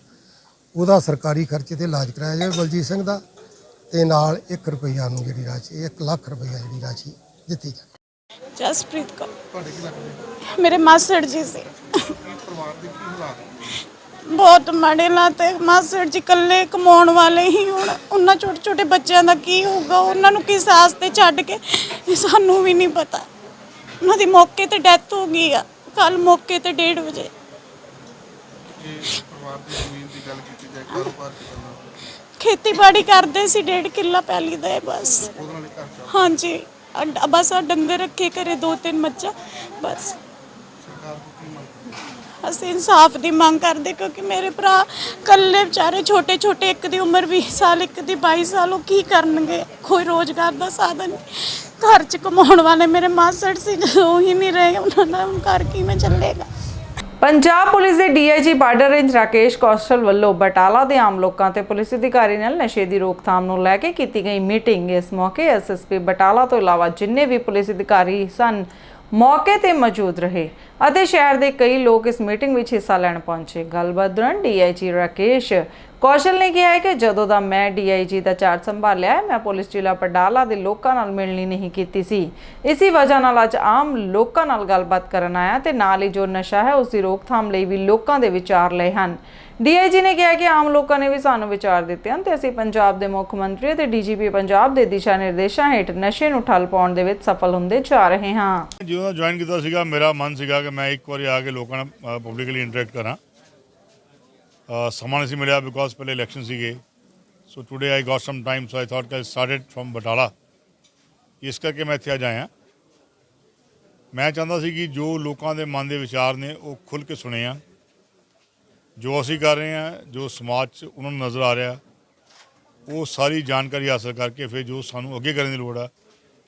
ਉਹਦਾ ਸਰਕਾਰੀ ਖਰਚੇ ਤੇ ਇਲਾਜ ਕਰਾਇਆ ਜਾਵੇ ਬਲਜੀਤ ਸਿੰਘ ਦਾ। ਤੇ ਨਾਲ 1 ਰੁਪਈਆ ਨੂੰ ਜਿਹੜੀ ਰਾਸ਼ੀ 1 ਲੱਖ ਰੁਪਈਆ ਜਿਹੜੀ ਰਾਸ਼ੀ ਦਿੱਤੀ ਜਾਵੇ ਜਸਪ੍ਰੀਤ ਕੌਰ। ਤੁਹਾਡੇ ਕੀ ਲੱਗਦੇ ਮੇਰੇ ਮਾਸੜ ਜੀ ਸੀ ਬਹੁਤ ਮਾੜੇ ਲਾਤੇ ਮਾਸੜ ਜੀ ਇਕੱਲੇ ਕਮਾਉਣ ਵਾਲੇ ਹੀ ਹੁਣ। ਉਹਨਾਂ ਛੋਟੇ ਛੋਟੇ ਬੱਚਿਆਂ ਦਾ ਕੀ ਹੋਊਗਾ? ਉਹਨਾਂ ਨੂੰ ਕਿਸ ਆਸ ਤੇ ਛੱਡ ਕੇ? ਸਾਨੂੰ ਵੀ ਨਹੀਂ ਪਤਾ। ਉਹਨਾਂ ਦੀ ਮੌਕੇ ਤੇ ਡੈਥ ਹੋ ਗਈ ਆ। ਕੱਲ ਮੌਕੇ ਤੇ 1:30 ਵਜੇ। ਖੇਤੀਬਾੜੀ ਕਰਦੇ ਸੀ, ਡੇਢ ਕਿੱਲਾ ਪੈਲੀ ਦਾ ਹੈ ਬਸ। ਹਾਂਜੀ, ਅਡ- ਬਸ ਆ ਡੰਗਰ ਰੱਖੇ ਘਰੇ ਦੋ ਤਿੰਨ ਮੱਝਾਂ, ਬਸ। ਅਸੀਂ ਇਨਸਾਫ ਦੀ ਮੰਗ ਕਰਦੇ ਕਿਉਂਕਿ ਮੇਰੇ ਭਰਾ ਕੱਲੇ ਵਿਚਾਰੇ ਛੋਟੇ ਛੋਟੇ ਇੱਕ ਦੀ ਉਮਰ 20 ਸਾਲ, ਇੱਕ ਦੀ 22 ਸਾਲ, ਉਹ ਕੀ ਕਰਨਗੇ? ਕੋਈ ਰੋਜ਼ਗਾਰ ਦਾ ਸਾਧਨ ਨਹੀਂ। ਘਰ ਚ ਕਮਾਉਣ ਵਾਲੇ ਮੇਰੇ ਮਾਸੜ ਸੀ, ਜਦੋਂ ਉਹ ਹੀ ਨਹੀਂ ਰਹੇ, ਉਹਨਾਂ ਦਾ ਹੁਣ ਘਰ ਕਿਵੇਂ ਚੱਲੇਗਾ? ਪੰਜਾਬ ਪੁਲਿਸ ਦੇ DIG border range Rakesh Kaushal ਵੱਲੋਂ ਬਟਾਲਾ ਦੇ ਆਮ ਲੋਕਾਂ ਤੇ ਪੁਲਿਸ ਅਧਿਕਾਰੀ ਨਾਲ ਨਸ਼ੇ ਦੀ ਰੋਕਥਾਮ ਨੂੰ ਲੈ ਕੇ ਕੀਤੀ ਗਈ ਮੀਟਿੰਗ। ਇਸ ਮੌਕੇ ਐਸਐਸਪੀ ਬਟਾਲਾ ਤੋਂ ਇਲਾਵਾ ਜਿੰਨੇ ਵੀ ਪੁਲਿਸ ਅਧਿਕਾਰੀ ਸਨ, ਮੌਕੇ ਤੇ ਮੌਜੂਦ ਰਹੇ। ਅਤੇ ਸ਼ਹਿਰ ਦੇ ਕਈ ਲੋਕ ਇਸ ਮੀਟਿੰਗ ਵਿੱਚ ਹਿੱਸਾ ਲੈਣ ਪਹੁੰਚੇ। ਗੱਲਬਾਤ ਦੌਰਾਨ ਡੀਆਈਜੀ ਰਾਕੇਸ਼ ਕੌਸ਼ਲ ਨੇ ਕਿਹਾ ਹੈ ਕਿ ਜਦੋਂ ਦਾ ਮੈਂ ਡੀਆਈਜੀ ਦਾ ਚਾਰਜ ਸੰਭਾਲਿਆ ਹੈ ਮੈਂ ਪੁਲਿਸ ਜ਼ਿਲ੍ਹਾ ਪਟਾਲਾ ਦੇ ਲੋਕਾਂ ਨਾਲ ਮਿਲਣੀ ਨਹੀਂ ਕੀਤੀ ਸੀ। ਇਸੇ ਵਜ੍ਹਾ ਨਾਲ ਅੱਜ ਆਮ ਲੋਕਾਂ ਨਾਲ ਗੱਲਬਾਤ ਕਰਨ ਆਇਆ ਤੇ ਨਾਲ ਹੀ ਜੋ ਨਸ਼ਾ ਹੈ ਉਸ ਦੀ ਰੋਕਥਾਮ ਲਈ ਵੀ ਲੋਕਾਂ ਦੇ ਵਿਚਾਰ ਲਏ ਹਨ। ਡੀਆਈਜੀ ਨੇ ਕਿਹਾ ਕਿ ਆਮ ਲੋਕਾਂ ਨੇ ਵੀ ਸਾਨੂੰ ਵਿਚਾਰ ਦਿੱਤੇ ਹਨ ਤੇ ਅਸੀਂ ਪੰਜਾਬ ਦੇ ਮੁੱਖ ਮੰਤਰੀ ਅਤੇ ਡੀਜੀਪੀ ਪੰਜਾਬ ਦੇ ਦਿਸ਼ਾ ਨਿਰਦੇਸ਼ਾਂ ਹੇਠ ਨਸ਼ੇ ਨੂੰ ਠੱਲ ਪਾਉਣ ਦੇ ਵਿੱਚ ਸਫਲ ਹੁੰਦੇ ਜਾ ਰਹੇ ਹਾਂ। ਜਦੋਂ ਜੁਆਇਨ ਕੀਤਾ ਸੀਗਾ, ਮੇਰਾ ਮਨ ਸੀਗਾ ਕਿ ਮੈਂ ਇੱਕ ਵਾਰੀ ਆ ਕੇ ਲੋਕਾਂ ਨਾਲ ਪਬਲਿਕਲੀ ਇੰਟਰੈਕਟ ਕਰਾਂ। ਸਮਾਂ ਨਹੀਂ ਸੀ ਮਿਲਿਆ ਬਿਕੋਜ਼ ਪਹਿਲੇ ਇਲੈਕਸ਼ਨ ਸੀਗੇ। So today I got some time so I thought ਕਿ ਸਟਾਰਟਡ ਫਰਮ ਬਟਾਲਾ ਇਸ ਕਰਕੇ ਮੈਂ ਇੱਥੇ ਅੱਜ ਆਇਆ। ਮੈਂ ਚਾਹੁੰਦਾ ਸੀ ਕਿ ਜੋ ਲੋਕਾਂ ਦੇ ਮਨ ਦੇ ਵਿਚਾਰ ਨੇ, ਉਹ ਖੁੱਲ ਕੇ ਸੁਣੇ ਆ। ਜੋ ਅਸੀਂ ਕਰ ਰਹੇ ਹਾਂ ਜੋ ਸਮਾਜ 'ਚ ਉਹਨਾਂ ਨੂੰ ਨਜ਼ਰ ਆ ਰਿਹਾ, ਉਹ ਸਾਰੀ ਜਾਣਕਾਰੀ ਹਾਸਲ ਕਰਕੇ ਫਿਰ ਜੋ ਸਾਨੂੰ ਅੱਗੇ ਕਰਨ ਦੀ ਲੋੜ ਆ,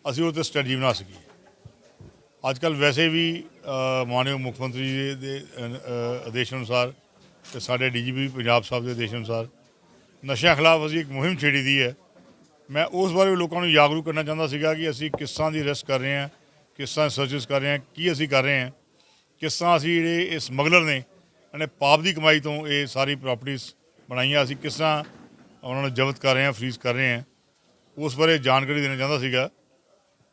ਅਸੀਂ ਉਹ ਤੇ ਸਟ੍ਰੈਟਜੀ ਬਣਾ ਸਕੀਏ। ਅੱਜ ਕੱਲ ਵੈਸੇ ਵੀ ਅ, ਮਾਨਯੋਗ ਮੁੱਖ ਮੰਤਰੀ ਜੀ ਦੇ ਆਦੇਸ਼ ਅਨੁਸਾਰ ਤੇ ਸਾਡੇ ਡੀਜੀਪੀ ਪੰਜਾਬ ਸਾਹਿਬ ਦੇ ਆਦੇਸ਼ ਅਨੁਸਾਰ ਨਸ਼ਿਆਂ ਖਿਲਾਫ ਅਸੀਂ ਇੱਕ ਮੁਹਿੰਮ ਛੇੜੀ ਦੀ ਹੈ। ਮੈਂ ਉਸ ਬਾਰੇ ਵੀ ਲੋਕਾਂ ਨੂੰ ਜਾਗਰੂਕ ਕਰਨਾ ਚਾਹੁੰਦਾ ਸੀਗਾ ਕਿ ਅਸੀਂ ਕਿਸ ਤਰ੍ਹਾਂ ਦੀ ਅਰੈਸਟ ਕਰ ਰਹੇ ਹਾਂ ਕਿਸ ਤਰ੍ਹਾਂ ਸਰਚਸ ਕਰ ਰਹੇ ਹਾਂ ਕੀ ਅਸੀਂ ਕਰ ਰਹੇ ਹਾਂ ਕਿਸ ਤਰ੍ਹਾਂ ਅਸੀਂ ਜਿਹੜੇ ਇਹ ਸਮਗਲਰ ਨੇ ਇਹਨੇ ਪਾਪ ਦੀ ਕਮਾਈ ਤੋਂ ਇਹ ਸਾਰੀ ਪ੍ਰਾਪਰਟੀਆਂ ਬਣਾਈਆਂ ਅਸੀਂ ਕਿਸ ਤਰ੍ਹਾਂ ਉਹਨਾਂ ਨੂੰ ਜ਼ਬਤ ਕਰ ਰਹੇ ਹਾਂ ਫਰੀਜ਼ ਕਰ ਰਹੇ ਹਾਂ ਉਸ ਬਾਰੇ ਜਾਣਕਾਰੀ ਦੇਣਾ ਚਾਹੁੰਦਾ ਸੀਗਾ।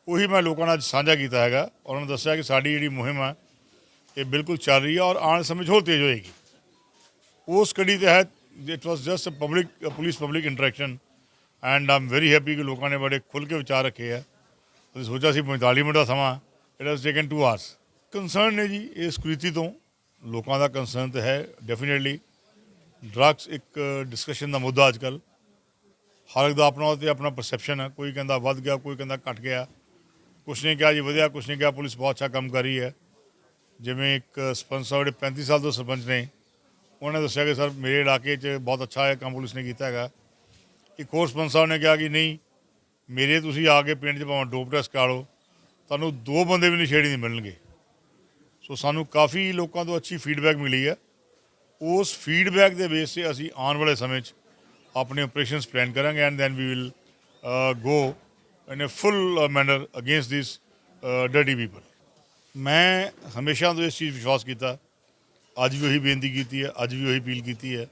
ਉਹੀ ਮੈਂ ਲੋਕਾਂ ਨਾਲ ਅੱਜ ਸਾਂਝਾ ਕੀਤਾ ਹੈਗਾ। ਉਹਨਾਂ ਨੂੰ ਦੱਸਿਆ ਕਿ ਸਾਡੀ ਜਿਹੜੀ ਮੁਹਿੰਮ ਹੈ, ਇਹ ਬਿਲਕੁਲ ਚੱਲ ਰਹੀ ਹੈ ਔਰ ਆਉਣ ਸਮੇਂ 'ਚ ਹੋਰ ਤੇਜ਼ ਹੋਏਗੀ। ਉਸ ਕੜੀ ਤਹਿਤ it was just public police public interaction and I'm very happy ਕਿ ਲੋਕਾਂ ਨੇ ਬੜੇ ਖੁੱਲ੍ਹ ਕੇ ਵਿਚਾਰ ਰੱਖੇ ਆ। ਅਸੀਂ ਸੋਚਿਆ ਸੀ 45 ਮਿੰਟ ਦਾ ਸਮਾਂ it has taken 2 hours concern ਨੇ ਜੀ ਇਸ ਕੁਰੀਤੀ ਤੋਂ, ਲੋਕਾਂ ਦਾ ਕੰਸਰਨ ਤਾਂ ਹੈ ਡੈਫੀਨਿਟਲੀ ਡਰੱਗਸ ਇੱਕ ਡਿਸਕਸ਼ਨ ਦਾ ਮੁੱਦਾ ਅੱਜ ਕੱਲ੍ਹ। ਹਰ ਇੱਕ ਦਾ ਆਪਣਾ ਤੇ ਆਪਣਾ ਪਰਸੈਪਸ਼ਨ ਹੈ। ਕੋਈ ਕਹਿੰਦਾ ਵੱਧ ਗਿਆ, ਕੋਈ ਕਹਿੰਦਾ ਘਟ ਗਿਆ। ਕੁਛ ਨਹੀਂ ਕਿਹਾ ਜੀ, ਵਧੀਆ, ਕੁਛ ਨਹੀਂ ਕਿਹਾ, ਪੁਲਿਸ ਬਹੁਤ ਅੱਛਾ ਕੰਮ ਕਰ ਰਹੀ ਹੈ। ਜਿਵੇਂ ਇੱਕ ਸਰਪੰਚ ਸਾਹਿਬ ਜਿਹੜੇ 35 ਸਾਲ ਤੋਂ ਸਰਪੰਚ ਨੇ, ਉਹਨਾਂ ਨੇ ਦੱਸਿਆ ਕਿ ਸਰ ਮੇਰੇ ਇਲਾਕੇ 'ਚ ਬਹੁਤ ਅੱਛਾ ਹੈ ਕੰਮ ਪੁਲਿਸ ਨੇ ਕੀਤਾ ਹੈਗਾ। ਇੱਕ ਹੋਰ ਸਰਪੰਚ ਸਾਹਿਬ ਨੇ ਕਿਹਾ ਕਿ ਨਹੀਂ, ਮੇਰੇ ਤੁਸੀਂ ਆ ਕੇ ਪਿੰਡ 'ਚ ਭਾਵੇਂ ਡੋਪ ਟੈਸਟ ਕਰਾ ਲਓ, ਤੁਹਾਨੂੰ ਦੋ ਬੰਦੇ ਵੀ ਨਸ਼ੇੜੀ ਨਹੀਂ ਮਿਲਣਗੇ। ਸੋ ਸਾਨੂੰ ਕਾਫੀ ਲੋਕਾਂ ਤੋਂ ਅੱਛੀ ਫੀਡਬੈਕ ਮਿਲੀ ਹੈ। ਉਸ ਫੀਡਬੈਕ ਦੇ ਬੇਸ ਤੇ ਅਸੀਂ ਆਉਣ ਵਾਲੇ ਸਮੇਂ 'ਚ ਆਪਣੇ ਆਪਰੇਸ਼ਨਸ ਪਲਾਨ ਕਰਾਂਗੇ and then we will go in a full manner against this dirty people ਮੈਂ ਹਮੇਸ਼ਾ ਤੋਂ ਇਸ ਚੀਜ਼ ਵਿਸ਼ਵਾਸ ਕੀਤਾ। ਅੱਜ ਵੀ ਉਹੀ ਬੇਨਤੀ ਕੀਤੀ ਹੈ, ਅੱਜ ਵੀ ਉਹੀ ਅਪੀਲ ਕੀਤੀ ਹੈ।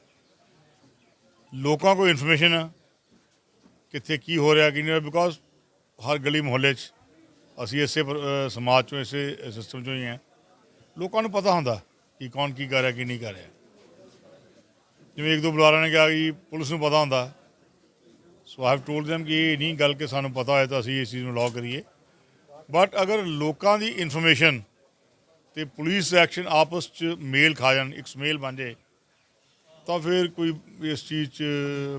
ਲੋਕਾਂ ਕੋਲ ਇਨਫੋਰਮੇਸ਼ਨ ਹੈ ਕਿੱਥੇ ਕੀ ਹੋ ਰਿਹਾ, ਕੀ ਨਹੀਂ ਹੋ ਰਿਹਾ ਬਿਕੋਜ਼ ਹਰ ਗਲੀ ਮੁਹੱਲੇ 'ਚ ਅਸੀਂ ਇਸੇ ਸਮਾਜ ਚੋਂ, ਇਸੇ ਸਿਸਟਮ ਚੋਂ ਹੀ ਹਾਂ। ਲੋਕਾਂ ਨੂੰ ਪਤਾ ਹੁੰਦਾ ਕਿ ਕੌਣ ਕੀ ਕਰ ਰਿਹਾ, ਕੀ ਨਹੀਂ ਕਰ ਰਿਹਾ। ਜਿਵੇਂ ਇੱਕ ਦੋ ਬੁਲਾਰਿਆਂ ਨੇ ਕਿਹਾ ਕਿ ਪੁਲਿਸ ਨੂੰ ਪਤਾ ਹੁੰਦਾ so I have told them ਕਿ ਇਹ ਨਹੀਂ ਗੱਲ ਕਿ ਸਾਨੂੰ ਪਤਾ ਹੋਏ ਤਾਂ ਅਸੀਂ ਇਸ ਚੀਜ਼ ਨੂੰ ਲਾਅ ਕਰੀਏ ਬਟ ਅਗਰ ਲੋਕਾਂ ਦੀ ਇਨਫੋਰਮੇਸ਼ਨ ਤੇ ਪੁਲਿਸ ਐਕਸ਼ਨ ਆਪਸ ਚ ਮੇਲ ਖਾ ਜਾਣ ਇੱਕ ਸਮੇਲ ਬਣ ਜਾਏ ਤਾਂ ਫਿਰ ਕੋਈ ਇਸ ਚੀਜ਼ 'ਚ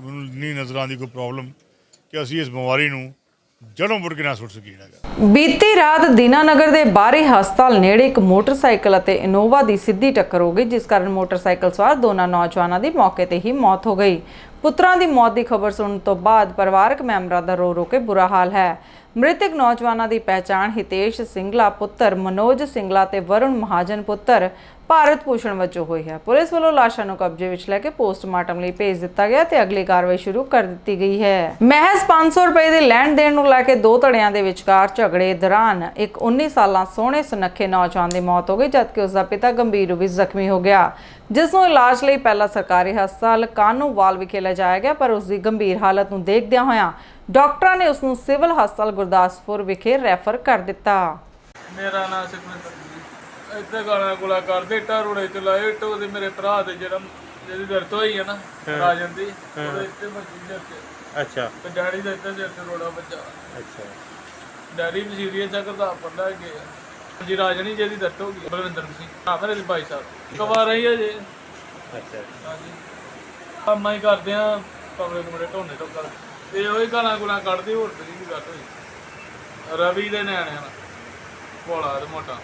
ਮੈਨੂੰ ਨਹੀਂ ਨਜ਼ਰ ਆਉਂਦੀ ਕੋਈ ਪ੍ਰੋਬਲਮ ਕਿ ਅਸੀਂ ਇਸ ਬਿਮਾਰੀ ਨੂੰ ਜੜੋਂ ਮੁੜ ਕੇ ਨਾ ਸੁੱਟ ਸਕੀਏ ਬੀਤੀ ਰਾਤ ਦੀਨਾਨਗਰ ਦੇ ਬਾਹਰੀ ਹਸਪਤਾਲ ਨੇੜੇ ਇੱਕ ਮੋਟਰਸਾਈਕਲ ਅਤੇ ਇਨੋਵਾ ਦੀ ਸਿੱਧੀ ਟੱਕਰ ਹੋ ਗਈ ਜਿਸ ਕਾਰਨ ਮੋਟਰਸਾਈਕਲ ਸਵਾਰ ਦੋਨਾਂ ਨੌਜਵਾਨਾਂ ਦੀ ਮੌਕੇ ਤੇ ਹੀ ਮੌਤ ਹੋ ਗਈ ਪੁੱਤਰਾਂ ਦੀ ਮੌਤ ਦੀ ਖਬਰ ਸੁਣਨ ਤੋਂ ਬਾਅਦ ਪਰਿਵਾਰਕ ਮੈਂਬਰਾਂ ਦਾ ਰੋ ਰੋ ਕੇ ਬੁਰਾ ਹਾਲ ਹੈ। ਮ੍ਰਿਤਕ ਨੌਜਵਾਨਾਂ ਦੀ ਪਹਿਚਾਣ ਹਿਤੇਸ਼ ਸਿੰਗਲਾ ਪੁੱਤਰ, ਮਨੋਜ ਸਿੰਗਲਾ ਤੇ ਵਰੁਣ ਮਹਾਜਨ ਪੁੱਤਰ ਭਾਰਤ ਭੂਸ਼ਣ ਵਜੋਂ ਹੋਈ ਹੈ। ਪੁਲਿਸ ਵੱਲੋਂ ਲਾਸ਼ਾਂ ਨੂੰ ਕਬਜ਼ੇ ਵਿੱਚ ਲੈ ਕੇ ਪੋਸਟਮਾਰਟਮ ਲਈ ਭੇਜ ਦਿੱਤਾ ਗਿਆ ਤੇ ਅਗਲੀ ਕਾਰਵਾਈ ਸ਼ੁਰੂ ਕਰ ਦਿੱਤੀ ਗਈ ਹੈ। ਮਹਿਜ਼ 500 ਰੁਪਏ ਦੇ ਲੈਣ ਦੇਣ ਨੂੰ ਲੈ ਕੇ ਦੋ ਧੜਿਆਂ ਦੇ ਵਿਚਕਾਰ ਝਗੜੇ ਦੌਰਾਨ ਇੱਕ 19 ਸਾਲਾਂ ਸੋਹਣੇ ਸੁਨੱਖੇ ਨੌਜਵਾਨ ਦੀ ਮੌਤ ਹੋ ਗਈ, ਜਦਕਿ ਉਸ ਦਾ ਪਿਤਾ ਗੰਭੀਰ ਰੂਪ ਵਿੱਚ ਜ਼ਖਮੀ ਹੋ ਗਿਆ। ਜਿਸ ਨੂੰ ਇਲਾਜ ਲਈ ਪਹਿਲਾਂ ਸਰਕਾਰੀ ਹਸਪਤਾਲ ਕਾਨੂੰਵਾਲ ਵਿਖੇ ਲਿਜਾਇਆ ਗਿਆ, ਪਰ ਉਸ ਦੀ ਗੰਭੀਰ ਹਾਲਤ ਨੂੰ ਦੇਖਦਿਆਂ ਹੋਇਆਂ ਡਾਕਟਰਾਂ ਨੇ ਉਸ ਨੂੰ ਸਿਵਲ ਹਸਪਤਾਲ ਗੁਰਦਾਸਪੁਰ ਵਿਖੇ ਰੈਫਰ ਕਰ ਦਿੱਤਾ। ਮੇਰਾ ਨਾਮ ਸੁਖਵਿੰਦਰ ਇੱਥੇ ਗਾਲਾਂ ਗੁਲਾ ਕਰਦੇ ਇੱਟਾਂ ਰੋੜੇ ਚ ਲਾਏ ਇੱਟ ਉਹਦੇ ਮੇਰੇ ਭਰਾ ਦੇ ਜਿਹੜਾ ਜਿਹਦੀ ਦਰਦ ਹੋਈ ਹੈ ਨਾ ਰਾਜਨ ਦੀ ਉਹਦੇ ਇੱਥੇ ਮੱਜੀ ਦੇ ਉੱਤੇ। ਅੱਛਾ। ਤੇ ਡੈਡੀ ਦਾ ਇੱਥੇ ਤੇ ਰੋੜਾ ਬੱਚਾ ਅੱਛਾ। ਡੈਡੀ ਵੀ ਸੀਰੀਅਸ ਆ ਕਰਦਾ ਪੜਦਾ ਗਿਆ ਜੀ ਰਾਜਨੀ ਜਿਹਦੀ ਦਰਦ ਹੋ ਗਈ ਬਲਵਿੰਦਰ ਸਿੰਘ ਹਾਂ ਮੇਰੇ ਭਾਈ ਸਾਹਿਬ। ਕਵਾ ਰਹੀ ਹੈ ਜੀ। ਅੱਛਾ। ਹਾਂਜੀ। ਕੰਮਾਂ ਹੀ ਕਰਦੇ ਆ ਕਮਰੇ ਕੁਮਰੇ ਢੋਣੇ ਤੋਂ ਕਰ ਤੇ ਉਹੀ ਗਾਲਾਂ ਗੁਲਾਂ ਕੱਢਦੀ ਹੋਰ ਤੇ ਨਹੀਂ ਗੱਲ ਹੋਈ ਰਵੀ ਦੇ ਨਿਆਣਿਆਂ ਨਾਲ। ਭੋਲਾ ਤੇ ਮੋਟਾ।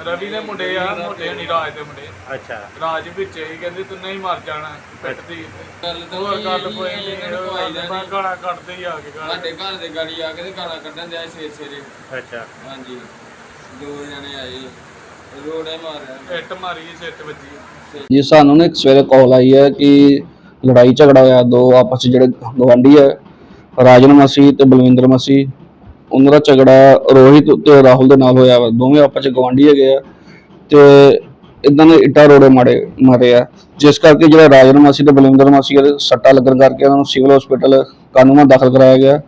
ਰਵੀ ਦੇ ਮੁੰਡੇ ਆ ਮੋਟੇ ਨਹੀਂ ਰਾਜ ਦੇ ਮੁੰਡੇ। ਅੱਛਾ। ਰਾਜ ਵਿੱਚ ਹੀ ਕਹਿੰਦੀ ਤੂੰ ਨਹੀਂ ਮਰ ਜਾਣਾ ਪਿੱਟਦੀ ਗੱਲ ਤਾਂ ਹੋਰ ਗੱਲ ਕੋਈ ਨਹੀਂ ਮੈਂ ਗਾਲਾਂ ਕੱਢਦੇ ਹੀ ਆ ਕੇ ਗਾਲਾਂ ਸਾਡੇ ਘਰ ਦੇ ਗਾੜੀ ਆ ਕੇ ਤੇ ਗਾਲਾਂ ਕੱਢਣ ਦਿਆ ਸਵੇਰੇ ਸਵੇਰੇ। ਅੱਛਾ। ਹਾਂਜੀ। ਦੋ ਜਣੇ ਆਏ ਰੋੜੇ ਮਾਰਿਆ। ਇੱਟ ਮਾਰੀ ਤੇ ਵੱਜੀ। ਜੀ ਸਾਨੂੰ ਨਾ ਇੱਕ ਸਵੇਰੇ ਕਾਲ ਆਈ ਹੈ ਕਿ ਲੜਾਈ ਝਗੜਾ ਹੋਇਆ ਦੋ ਆਪਸ 'ਚ ਜਿਹੜੇ ਗਵਾਂਢੀ ਹੈ ਰਾਜਨ ਮਸੀਹ ਤੇ ਬਲਵਿੰਦਰ ਮਸੀਹ। ਉਹਨਾਂ ਦਾ ਝਗੜਾ ਰੋਹਿਤ ਤੇ ਰਾਹੁਲ ਦੇ ਨਾਲ ਹੋਇਆ ਵਾ। ਦੋਵੇਂ ਆਪਸ 'ਚ ਗਵਾਂਢੀ ਹੈਗੇ ਆ ਤੇ ਇਦਾਂ ਦੇ ਇੱਟਾਂ ਰੋੜੇ ਮਾਰੇ ਮਾਰੇ ਆ। ਜਿਸ ਕਰਕੇ ਜਿਹੜਾ ਰਾਜਨ ਮਾਸੀ ਤੇ ਬਲਵਿੰਦਰ ਮਾਸੀ ਦੇ ਸੱਟਾਂ ਲੱਗਣ ਕਰਕੇ ਉਹਨਾਂ ਨੂੰ ਸਿਵਲ ਹਸਪੀਟਲ ਕਾਨੂੰਨਾਂ ਦਾਖਲ ਕਰਾਇਆ ਗਿਆ।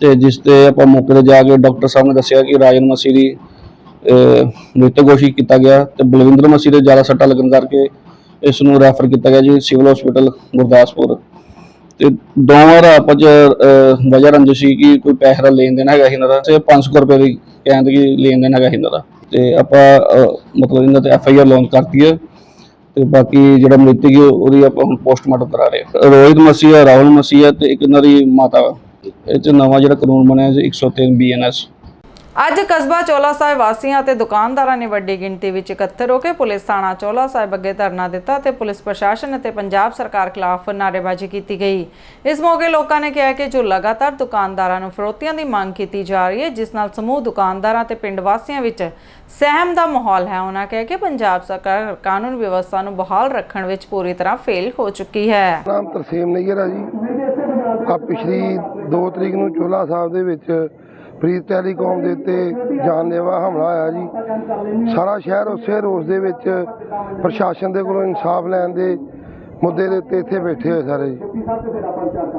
ਤੇ ਜਿਸ ਤੇ ਆਪਾਂ ਮੌਕੇ ਤੇ ਜਾ ਕੇ ਡਾਕਟਰ ਸਾਹਿਬ ਨੇ ਦੱਸਿਆ ਕਿ ਰਾਜਨ ਮਾਸੀ ਦੀ, ਅਹ, ਮ੍ਰਿਤਕ ਘੋਸ਼ਿਤ ਕੀਤਾ ਗਿਆ ਤੇ ਬਲਵਿੰਦਰ ਮਸੀਹ ਦੇ ਜ਼ਿਆਦਾ ਸੱਟਾਂ ਲੱਗਣ ਕਰਕੇ ਇਸ ਨੂੰ ਰੈਫਰ ਕੀਤਾ ਗਿਆ ਜੀ ਸਿਵਲ ਹਸਪੀਟਲ ਗੁਰਦਾਸਪੁਰ। ਤੇ ਦੋਵਾਂ ਦਾ ਆਪਸ 'ਚ ਵਜ੍ਹਾ ਰੰਜਿਸ਼ ਸੀ ਕਿ ਕੋਈ ਪੈਸੇ ਦਾ ਲੈਣ ਦੇਣ ਹੈਗਾ ਸੀ ਇਹਨਾਂ ਦਾ। ਤੇ 500 ਰੁਪਏ ਦੀ ਕਹਿੰਦੇ ਕਿ ਲੈਣ ਦੇਣ ਹੈਗਾ ਸੀ ਇਹਨਾਂ ਦਾ। ਤੇ ਆਪਾਂ ਮਤਲਬ ਇਹਨਾਂ ਤੇ ਐਫ ਆਈ ਆਰ ਲੌਂਚ ਕਰਤੀ ਹੈ। ਤੇ ਬਾਕੀ ਜਿਹੜਾ ਮ੍ਰਿਤਕ ਹੈ ਉਹਦੀ ਆਪਾਂ ਹੁਣ ਪੋਸਟਮਾਰਟਮ ਕਰਾ ਰਹੇ ਹਾਂ। ਰੋਹਿਤ ਮਸੀਹ ਹੈ, ਰਾਹੁਲ ਮਸੀਹ ਹੈ ਤੇ ਇੱਕ ਇਹਨਾਂ ਦੀ ਮਾਤਾ। ਵਾ ਇਹ 'ਚ ਨਵਾਂ ਜਿਹੜਾ ਕਾਨੂੰਨ ਬਣਿਆ ਜੀ 103 ਬੀਐਨਐਸ ਅੱਜ ਕਸਬਾ ਚੋਲਾ ਸਾਹਿਬ ਵਾਸੀਆਂ ਅਤੇ ਦੁਕਾਨਦਾਰਾਂ ਨੇ ਵੱਡੀ ਗਿਣਤੀ ਵਿੱਚ ਇਕੱਤਰ ਹੋ ਕੇ ਪੁਲਿਸ ਥਾਣਾ ਚੋਲਾ ਸਾਹਿਬ ਅੱਗੇ ਧਰਨਾ ਦਿੱਤਾ ਤੇ ਪੁਲਿਸ ਪ੍ਰਸ਼ਾਸਨ ਅਤੇ ਪੰਜਾਬ ਸਰਕਾਰ ਖਿਲਾਫ ਨਾਅਰੇਬਾਜ਼ੀ ਕੀਤੀ ਗਈ। ਇਸ ਮੌਕੇ ਲੋਕਾਂ ਨੇ ਕਿਹਾ ਕਿ ਜੋ ਲਗਾਤਾਰ ਦੁਕਾਨਦਾਰਾਂ ਨੂੰ ਫਰੋਤੀਆਂ ਦੀ ਮੰਗ ਕੀਤੀ ਜਾ ਰਹੀ ਹੈ, ਜਿਸ ਨਾਲ ਸਮੂਹ ਦੁਕਾਨਦਾਰਾਂ ਤੇ ਪਿੰਡ ਵਾਸੀਆਂ ਵਿੱਚ ਸਹਿਮ ਦਾ ਮਾਹੌਲ ਹੈ, ਉਹਨਾਂ ਕਿਹਾ ਕਿ ਪੰਜਾਬ ਸਰਕਾਰ ਕਾਨੂੰਨ ਵਿਵਸਥਾ ਨੂੰ ਬਹਾਲ ਰੱਖਣ ਵਿੱਚ ਪੂਰੀ ਤਰ੍ਹਾਂ ਫੇਲ ਹੋ ਚੁੱਕੀ ਹੈ। ਨਾਮ ਤਰਸੇਮ ਨਈਅਰ ਆ ਜੀ। ਆ ਪਿਛਲੀ 2 ਤਰੀਕ ਨੂੰ ਚੋਲਾ ਸਾਹਿਬ ਦੇ ਵਿੱਚ ਪ੍ਰੀਤ ਟੈਲੀਕਾਮ ਦੇ ਉੱਤੇ ਜਾਨਲੇਵਾ ਹਮਲਾ ਆਇਆ ਜੀ। ਸਾਰਾ ਸ਼ਹਿਰ ਉਸੇ ਰੋਸ ਦੇ ਵਿੱਚ ਪ੍ਰਸ਼ਾਸਨ ਦੇ ਕੋਲੋਂ ਇਨਸਾਫ ਲੈਣ ਦੇ ਮੁੱਦੇ ਦੇ ਉੱਤੇ ਇੱਥੇ ਬੈਠੇ ਹੋਏ ਸਾਰੇ ਜੀ।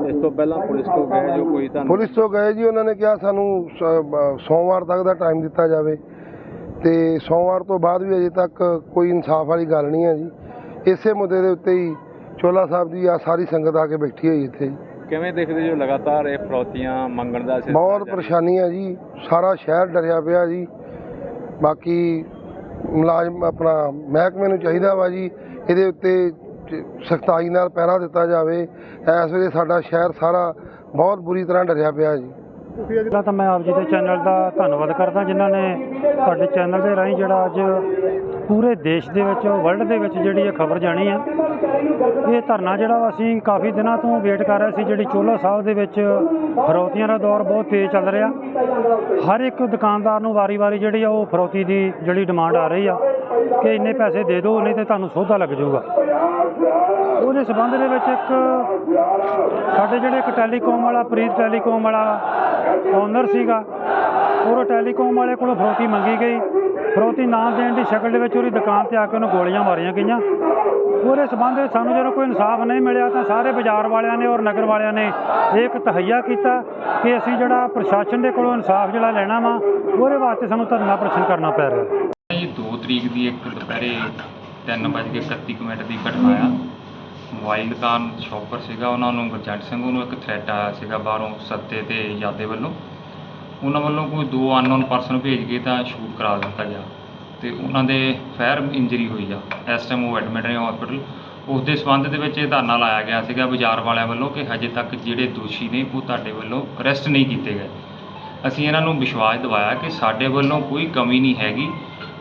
ਇਸ ਤੋਂ ਪਹਿਲਾਂ ਪੁਲਿਸ ਤੋਂ ਗਏ ਜੋ ਕੋਈ ਤੁਹਾਨੂੰ ਪੁਲਿਸ ਤੋਂ ਗਏ ਜੀ ਉਹਨਾਂ ਨੇ ਕਿਹਾ ਸਾਨੂੰ ਸੋਮਵਾਰ ਤੱਕ ਦਾ ਟਾਈਮ ਦਿੱਤਾ ਜਾਵੇ। ਤੇ ਸੋਮਵਾਰ ਤੋਂ ਬਾਅਦ ਵੀ ਅਜੇ ਤੱਕ ਕੋਈ ਇਨਸਾਫ ਵਾਲੀ ਗੱਲ ਨਹੀਂ ਹੈ ਜੀ। ਇਸੇ ਮੁੱਦੇ ਦੇ ਉੱਤੇ ਹੀ ਚੋਲਾ ਸਾਹਿਬ ਦੀ ਆ ਸਾਰੀ ਸੰਗਤ ਆ ਕੇ ਬੈਠੀ ਹੋਈ ਇੱਥੇ ਜੀ। ਕਿਵੇਂ ਦੇਖਦੇ ਜੋ ਲਗਾਤਾਰ ਇਹ ਫਰੌਤੀਆਂ ਮੰਗਣ ਦਾ ਸਿਲਸਿਲਾ ਬਹੁਤ ਜਾਰੀ? ਪਰੇਸ਼ਾਨੀ ਹੈ ਜੀ। ਸਾਰਾ ਸ਼ਹਿਰ ਡਰਿਆ ਪਿਆ ਜੀ। ਬਾਕੀ ਮੁਲਾਜ਼ਮ ਆਪਣਾ ਮਹਿਕਮੇ ਨੂੰ ਚਾਹੀਦਾ ਵਾ ਜੀ ਇਹਦੇ ਉੱਤੇ ਸਖਤਾਈ ਨਾਲ ਪਹਿਰਾ ਦਿੱਤਾ ਜਾਵੇ। ਇਸ ਵੇਲੇ ਸਾਡਾ ਸ਼ਹਿਰ ਸਾਰਾ ਬਹੁਤ ਬੁਰੀ ਤਰ੍ਹਾਂ ਡਰਿਆ ਪਿਆ ਜੀ। ਪਹਿਲਾਂ ਤਾਂ ਮੈਂ ਆਪ ਜੀ ਦੇ ਚੈਨਲ ਦਾ ਧੰਨਵਾਦ ਕਰਦਾ, ਜਿਨ੍ਹਾਂ ਨੇ ਤੁਹਾਡੇ ਚੈਨਲ ਦੇ ਰਾਹੀਂ ਜਿਹੜਾ ਅੱਜ ਪੂਰੇ ਦੇਸ਼ ਦੇ ਵਿੱਚ ਵਰਲਡ ਦੇ ਵਿੱਚ ਜਿਹੜੀ ਇਹ ਖਬਰ ਜਾਣੀ ਆ, ਇਹ ਧਰਨਾ ਜਿਹੜਾ ਅਸੀਂ ਕਾਫੀ ਦਿਨਾਂ ਤੋਂ ਵੇਟ ਕਰ ਰਹੇ ਸੀ, ਜਿਹੜੀ ਚੋਲਾ ਸਾਹਿਬ ਦੇ ਵਿੱਚ ਫਰੌਤੀਆਂ ਦਾ ਦੌਰ ਬਹੁਤ ਤੇਜ਼ ਚੱਲ ਰਿਹਾ। ਹਰ ਇੱਕ ਦੁਕਾਨਦਾਰ ਨੂੰ ਵਾਰੀ-ਵਾਰੀ ਜਿਹੜੀ ਆ ਉਹ ਫਰੌਤੀ ਦੀ ਜਿਹੜੀ ਡਿਮਾਂਡ ਆ ਰਹੀ ਆ, ਕਿ ਇੰਨੇ ਪੈਸੇ ਦੇ ਦਿਓ, ਨਹੀਂ ਤੇ ਤੁਹਾਨੂੰ ਸੌਦਾ ਲੱਗ ਜਾਊਗਾ। ਉਹਦੇ ਸਬੰਧ ਦੇ ਵਿੱਚ ਇੱਕ ਸਾਡੇ ਜਿਹੜੇ ਇੱਕ ਟੈਲੀਕਾਮ ਵਾਲਾ, ਪ੍ਰੀਤ ਟੈਲੀਕਾਮ ਵਾਲਾ ਓਨਰ ਸੀਗਾ ਉਹ ਟੈਲੀਕਾਮ ਵਾਲੇ ਕੋਲੋਂ ਫਰੋਤੀ ਮੰਗੀ ਗਈ। ਫਰੋਤੀ ਨਾ ਦੇਣ ਦੀ ਸ਼ਕਲ ਦੇ ਵਿੱਚ ਉਹਦੀ ਦੁਕਾਨ ਤੇ ਆ ਕੇ ਉਹਨੂੰ ਗੋਲੀਆਂ ਮਾਰੀਆਂ ਗਈਆਂ। ਉਹਦੇ ਸਬੰਧ ਵਿੱਚ ਸਾਨੂੰ ਜਦੋਂ ਕੋਈ ਇਨਸਾਫ ਨਹੀਂ ਮਿਲਿਆ ਤਾਂ ਸਾਰੇ ਬਾਜ਼ਾਰ ਵਾਲਿਆਂ ਨੇ ਔਰ ਨਗਰ ਵਾਲਿਆਂ ਨੇ ਇਹ ਇੱਕ ਤਹਈਆ ਕੀਤਾ ਕਿ ਅਸੀਂ ਜਿਹੜਾ ਪ੍ਰਸ਼ਾਸਨ ਦੇ ਕੋਲੋਂ ਇਨਸਾਫ ਜਿਹੜਾ ਲੈਣਾ ਵਾ, ਉਹਦੇ ਵਾਸਤੇ ਸਾਨੂੰ ਧਰਨਾ ਪ੍ਰਸ਼ਨ ਕਰਨਾ ਪੈ ਰਿਹਾ। ਇਹ 2 ਤਰੀਕ ਦੀ ਇੱਕ ਦੁਪਹਿਰੇ 3:31 ਮਿੰਟ ਦੀ ਘਟਨਾ ਆ। ਮੋਬਾਈਲ ਦੁਕਾਨ ਸ਼ੌਪਰ ਸੀਗਾ ਉਹਨਾਂ ਨੂੰ, ਗੁਰਜੰਟ ਸਿੰਘ ਨੂੰ ਇੱਕ ਥ੍ਰੈਟ ਆਇਆ ਸੀਗਾ ਬਾਹਰੋਂ ਸੱਤੇ ਤੇ ਯਾਦੇ ਵੱਲੋਂ। ਉਹਨਾਂ ਵੱਲੋਂ ਕੋਈ ਦੋ ਅਨਨੋਨ ਪਰਸਨ ਭੇਜ ਕੇ ਤਾਂ ਸ਼ੂਟ ਕਰਾ ਦਿੱਤਾ ਗਿਆ ਤੇ ਉਹਨਾਂ ਦੇ ਫਾਇਰ ਇੰਜਰੀ ਹੋਈ ਆ। ਇਸ ਟਾਈਮ ਉਹ ਐਡਮਿਟ ਨੇ ਹਸਪੀਟਲ ਉਸ ਦੇ ਸੰਬੰਧ ਦੇ ਵਿੱਚ ਇਹ ਧਰਨਾ ਲਾਇਆ ਗਿਆ ਸੀਗਾ ਬਾਜ਼ਾਰ ਵਾਲਿਆਂ ਵੱਲੋਂ ਕਿ ਹਜੇ ਤੱਕ ਜਿਹੜੇ ਦੋਸ਼ੀ ਨੇ ਉਹ ਤੁਹਾਡੇ ਵੱਲੋਂ ਅਰੈਸਟ ਨਹੀਂ ਕੀਤੇ ਗਏ। ਅਸੀਂ ਇਹਨਾਂ ਨੂੰ ਵਿਸ਼ਵਾਸ ਦਿਵਾਇਆ ਕਿ ਸਾਡੇ ਵੱਲੋਂ ਕੋਈ ਕਮੀ ਨਹੀਂ ਹੈਗੀ।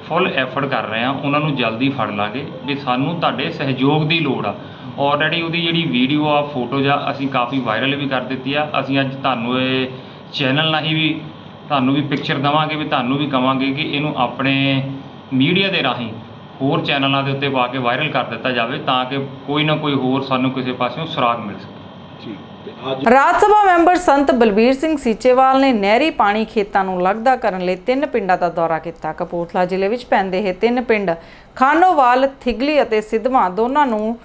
ਫੁੱਲ ਐਫਰਟ ਕਰ ਰਹੇ ਹਾਂ, ਉਹਨਾਂ ਨੂੰ ਜਲਦੀ ਫੜ ਲਾਂਗੇ, ਵੀ ਸਾਨੂੰ ਤੁਹਾਡੇ ਸਹਿਯੋਗ ਦੀ ਲੋੜ ਆ। ਆਲਰੇਡੀ ਉਹਦੀ ਜਿਹੜੀ ਵੀਡੀਓ ਆ ਫੋਟੋਜ਼ ਆ, ਅਸੀਂ ਕਾਫੀ ਵਾਇਰਲ ਵੀ ਕਰ ਦਿੱਤੀ ਆ। ਅਸੀਂ ਅੱਜ ਤੁਹਾਨੂੰ ਇਹ ਚੈਨਲ ਰਾਹੀਂ ਵੀ, ਤੁਹਾਨੂੰ ਵੀ ਪਿਕਚਰ ਦੇਵਾਂਗੇ, ਵੀ ਤੁਹਾਨੂੰ ਵੀ ਕਵਾਂਗੇ ਕਿ ਇਹਨੂੰ ਆਪਣੇ ਮੀਡੀਆ ਦੇ ਰਾਹੀਂ ਹੋਰ ਚੈਨਲਾਂ ਦੇ ਉੱਤੇ ਪਾ ਕੇ ਵਾਇਰਲ ਕਰ ਦਿੱਤਾ ਜਾਵੇ, ਤਾਂ ਕਿ ਕੋਈ ਨਾ ਕੋਈ ਹੋਰ ਸਾਨੂੰ ਕਿਸੇ ਪਾਸਿਓਂ ਸੁਰਾਗ ਮਿਲ ਸਕੇ। ਜੀ ਰਾਜ ਸਭਾ ਮੈਂਬਰ ਸੰਤ ਬਲਬੀਰ ਸਿੰਘ ਸੀਚੇਵਾਲ ਨੇ ਨਹਿਰੀ ਪਾਣੀ ਖੇਤਾਂ ਨੂੰ ਲੱਗਦਾ ਕਰਨ ਲਈ ਤਿੰਨ ਪਿੰਡਾਂ ਦਾ ਦੌਰਾ ਕੀਤਾ। ਕਪੂਰਥਲਾ ਜ਼ਿਲ੍ਹੇ ਵਿੱਚ ਪੈਂਦੇ ਇਹ ਤਿੰਨ ਪਿੰਡ, ਖਾਨੋਵਾਲ, ਥਿਗਲੀ ਅਤੇ ਸਿੱਧਵਾਂ ਦੋਨਾਂ ਨੂੰ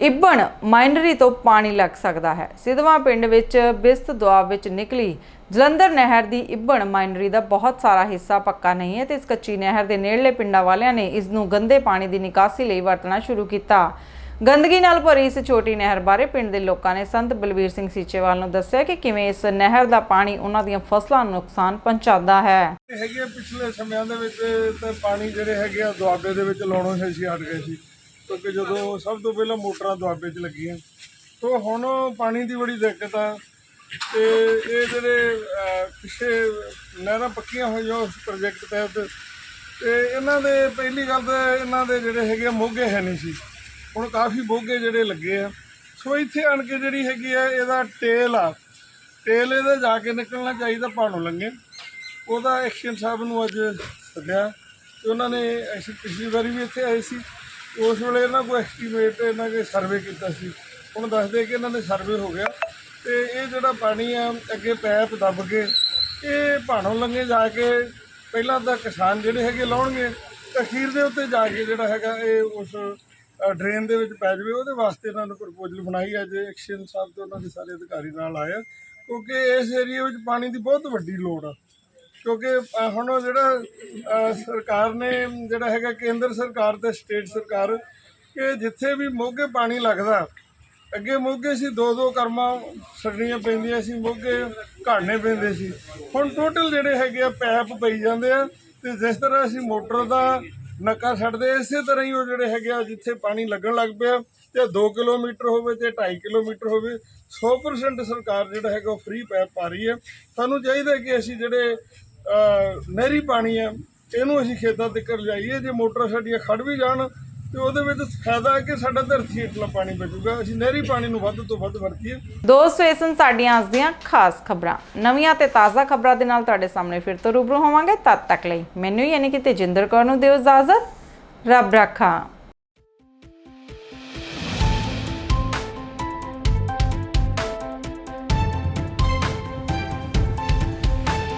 ਇਬਣ ਮਾਈਨਰੀ ਤੋਂ ਪਾਣੀ ਲੱਗ ਸਕਦਾ ਹੈ। ਸਿੱਧਵਾਂ ਪਿੰਡ ਵਿੱਚ ਬਿਸਤ ਦੁਆਬ ਵਿੱਚ ਨਿਕਲੀ ਜਲੰਧਰ ਨਹਿਰ ਦੀ ਇਬਣ ਮਾਈਨਰੀ ਦਾ ਬਹੁਤ ਸਾਰਾ ਹਿੱਸਾ ਪੱਕਾ ਨਹੀਂ ਹੈ ਤੇ ਇਸ ਕੱਚੀ ਨਹਿਰ ਦੇ ਨੇੜਲੇ ਪਿੰਡਾਂ ਵਾਲਿਆਂ ਨੇ ਇਸ ਨੂੰ ਗੰਦੇ ਪਾਣੀ ਦੀ ਨਿਕਾਸੀ ਲਈ ਵਰਤਣਾ ਸ਼ੁਰੂ ਕੀਤਾ। ਗੰਦਗੀ ਨਾਲ ਭਰੀ ਇਸ ਛੋਟੀ ਨਹਿਰ ਬਾਰੇ ਪਿੰਡ ਦੇ ਲੋਕਾਂ ਨੇ ਸੰਤ ਬਲਵੀਰ ਸਿੰਘ ਸੀਚੇਵਾਲ ਨੂੰ ਦੱਸਿਆ ਕਿ ਕਿਵੇਂ ਇਸ ਨਹਿਰ ਦਾ ਪਾਣੀ ਉਹਨਾਂ ਦੀਆਂ ਫਸਲਾਂ ਨੂੰ ਨੁਕਸਾਨ ਪਹੁੰਚਾਉਂਦਾ ਹੈ। ਹੈਗੇ ਆ ਪਿਛਲੇ ਸਮਿਆਂ ਦੇ ਵਿੱਚ ਤਾਂ ਪਾਣੀ ਜਿਹੜੇ ਹੈਗੇ ਆ ਦੁਆਬੇ ਦੇ ਵਿੱਚ ਲਾਉਣੋਂ ਹੀ ਅਸੀਂ ਹਟ ਗਏ ਸੀ। ਕਿਉਂਕਿ ਜਦੋਂ ਸਭ ਤੋਂ ਪਹਿਲਾਂ ਮੋਟਰਾਂ ਦੁਆਬੇ 'ਚ ਲੱਗੀਆਂ। ਤੋਂ ਹੁਣ ਪਾਣੀ ਦੀ ਬੜੀ ਦਿੱਕਤ ਆ ਤੇ ਇਹ ਜਿਹੜੇ ਅਹ, ਪਿੱਛੇ ਨਹਿਰਾਂ ਪੱਕੀਆਂ ਹੋਈਆਂ ਉਸ ਪ੍ਰੋਜੈਕਟ ਤਹਿਤ ਤੇ ਇਹਨਾਂ ਦੇ ਪਹਿਲੀ ਗੱਲ ਤਾਂ ਇਹਨਾਂ ਦੇ ਜਿਹੜੇ ਹੈਗੇ ਆ ਮੋਗੇ ਹੈ ਨਹੀਂ ਸੀ। ਹੁਣ ਕਾਫੀ ਬੋਗੇ ਜਿਹੜੇ ਲੱਗੇ ਆ। ਸੋ ਇੱਥੇ ਆਣ ਕੇ ਜਿਹੜੀ ਹੈਗੀ ਆ, ਇਹਦਾ ਟੇਲ ਆ। ਟੇਲ ਇਹਦਾ ਜਾ ਕੇ ਨਿਕਲਣਾ ਚਾਹੀਦਾ ਪਾਣੋਂ ਲੰਗੇ ਉਹਦਾ ਐਕਸ਼ਨ ਸਾਹਿਬ ਨੂੰ ਅੱਜ ਸੱਦਿਆ। ਤੇ ਉਹਨਾਂ ਨੇ ਅਸੀਂ ਪਿਛਲੀ ਵਾਰੀ ਵੀ ਇੱਥੇ ਆਏ ਸੀ। ਉਸ ਵੇਲੇ ਇਹਨਾਂ ਕੋਈ ਐਸਟੀਮੇਟ ਇਹਨਾਂ ਦੇ ਸਰਵੇ ਕੀਤਾ ਸੀ। ਹੁਣ ਦੱਸਦੇ ਕਿ ਇਹਨਾਂ ਦੇ ਸਰਵੇ ਹੋ ਗਿਆ। ਤੇ ਇਹ ਜਿਹੜਾ ਪਾਣੀ ਆ, ਅੱਗੇ ਪੈਪ ਦੱਬ ਕੇ, ਇਹ ਭਾਣੋਂ ਲੰਗੇ ਜਾ ਕੇ ਪਹਿਲਾਂ ਤਾਂ ਕਿਸਾਨ ਜਿਹੜੇ ਹੈਗੇ ਲਾਉਣਗੇ, ਤੇ ਅਖੀਰ ਦੇ ਉੱਤੇ ਜਾ ਕੇ ਜਿਹੜਾ ਹੈਗਾ, ਇਹ ਉਸ ਡਰੇਨ ਦੇ ਵਿੱਚ ਪੈ ਜਾਵੇ, ਉਹਦੇ ਵਾਸਤੇ ਇਹਨਾਂ ਨੇ ਪ੍ਰਪੋਜ਼ਲ ਬਣਾਈ ਅੱਜ ਐਕਸ਼ਨ ਸਾਹਿਬ ਤੋਂ ਉਹਨਾਂ ਦੇ ਸਾਰੇ ਅਧਿਕਾਰੀ ਨਾਲ ਆਏ ਆ, ਕਿਉਂਕਿ ਇਸ ਏਰੀਆ ਵਿੱਚ ਪਾਣੀ ਦੀ ਬਹੁਤ ਵੱਡੀ ਲੋੜ ਆ। ਕਿਉਂਕਿ ਹੁਣ ਜਿਹੜਾ ਸਰਕਾਰ ਨੇ ਜਿਹੜਾ ਹੈਗਾ, ਕੇਂਦਰ ਸਰਕਾਰ ਤੇ ਸਟੇਟ ਸਰਕਾਰ, ਕਿ ਜਿੱਥੇ ਵੀ ਮੋਗੇ ਪਾਣੀ ਲੱਗਦਾ, ਅੱਗੇ ਮੋਗੇ ਸੀ ਦੋ ਦੋ ਕਰਮਾਂ ਛੱਡਣੀਆਂ ਪੈਂਦੀਆਂ ਸੀ, ਮੋਗੇ ਘਾੜਨੇ ਪੈਂਦੇ ਸੀ। ਹੁਣ ਟੋਟਲ ਜਿਹੜੇ ਹੈਗੇ ਆ ਪੈਪ ਪਈ ਜਾਂਦੇ ਆ, ਤੇ ਜਿਸ ਤਰ੍ਹਾਂ ਅਸੀਂ ਮੋਟਰ ਦਾ ਨੱਕਾ ਛੱਡਦੇ, ਇਸੇ ਤਰ੍ਹਾਂ ਹੀ ਉਹ ਜਿਹੜੇ ਹੈਗੇ ਆ, ਜਿੱਥੇ ਪਾਣੀ ਲੱਗਣ ਲੱਗ ਪਿਆ, ਤੇ 2 ਕਿਲੋਮੀਟਰ ਹੋਵੇ ਤੇ 2.5 ਕਿਲੋਮੀਟਰ ਹੋਵੇ 100% ਸਰਕਾਰ ਜਿਹੜਾ ਹੈਗਾ ਉਹ ਫ੍ਰੀ ਪੈਪ ਪਾ ਰਹੀ ਹੈ। ਸਾਨੂੰ ਚਾਹੀਦਾ ਕਿ ਅਸੀਂ ਜਿਹੜੇ ਨਹਿਰੀ ਪਾਣੀ ਹੈ, ਇਹਨੂੰ ਅਸੀਂ ਖੇਤਾਂ ਤੱਕ ਲਿਜਾਈਏ, ਜੇ ਮੋਟਰ ਸਾਡੀਆਂ ਖੜ ਵੀ ਜਾਣ ਤੇ ਉਹਦੇ ਵਿੱਚ ਫਾਇਦਾ ਕਿ ਸਾਡਾ ਧਰਤੀ ਹੇਠਲਾ ਪਾਣੀ ਬਚੂਗਾ। ਅਸੀਂ ਨਹਿਰੀ ਪਾਣੀ ਨੂੰ ਵੱਧ ਤੋਂ ਵੱਧ ਵਰਤੀਏ। ਦੋਸਤੋ ਇਹ ਸਨ ਸਾਡੀਆਂ ਅੱਜ ਦੀਆਂ ਖਾਸ ਖਬਰਾਂ। ਨਵੀਆਂ ਤੇ ਤਾਜ਼ਾ ਖਬਰਾਂ ਦੇ ਨਾਲ ਤੁਹਾਡੇ ਸਾਹਮਣੇ ਫਿਰ ਤੋਂ ਰੂਬਰੂ ਹੋਵਾਂਗੇ। ਤਦ ਤੱਕ ਲਈ ਮੈਨੂੰ ਯਾਨੀ ਕਿ ਤੇਜਿੰਦਰ ਕੌਰ ਨੂੰ ਦਿਓ ਇਜਾਜ਼ਤ। ਰੱਬ ਰਾਖਾ।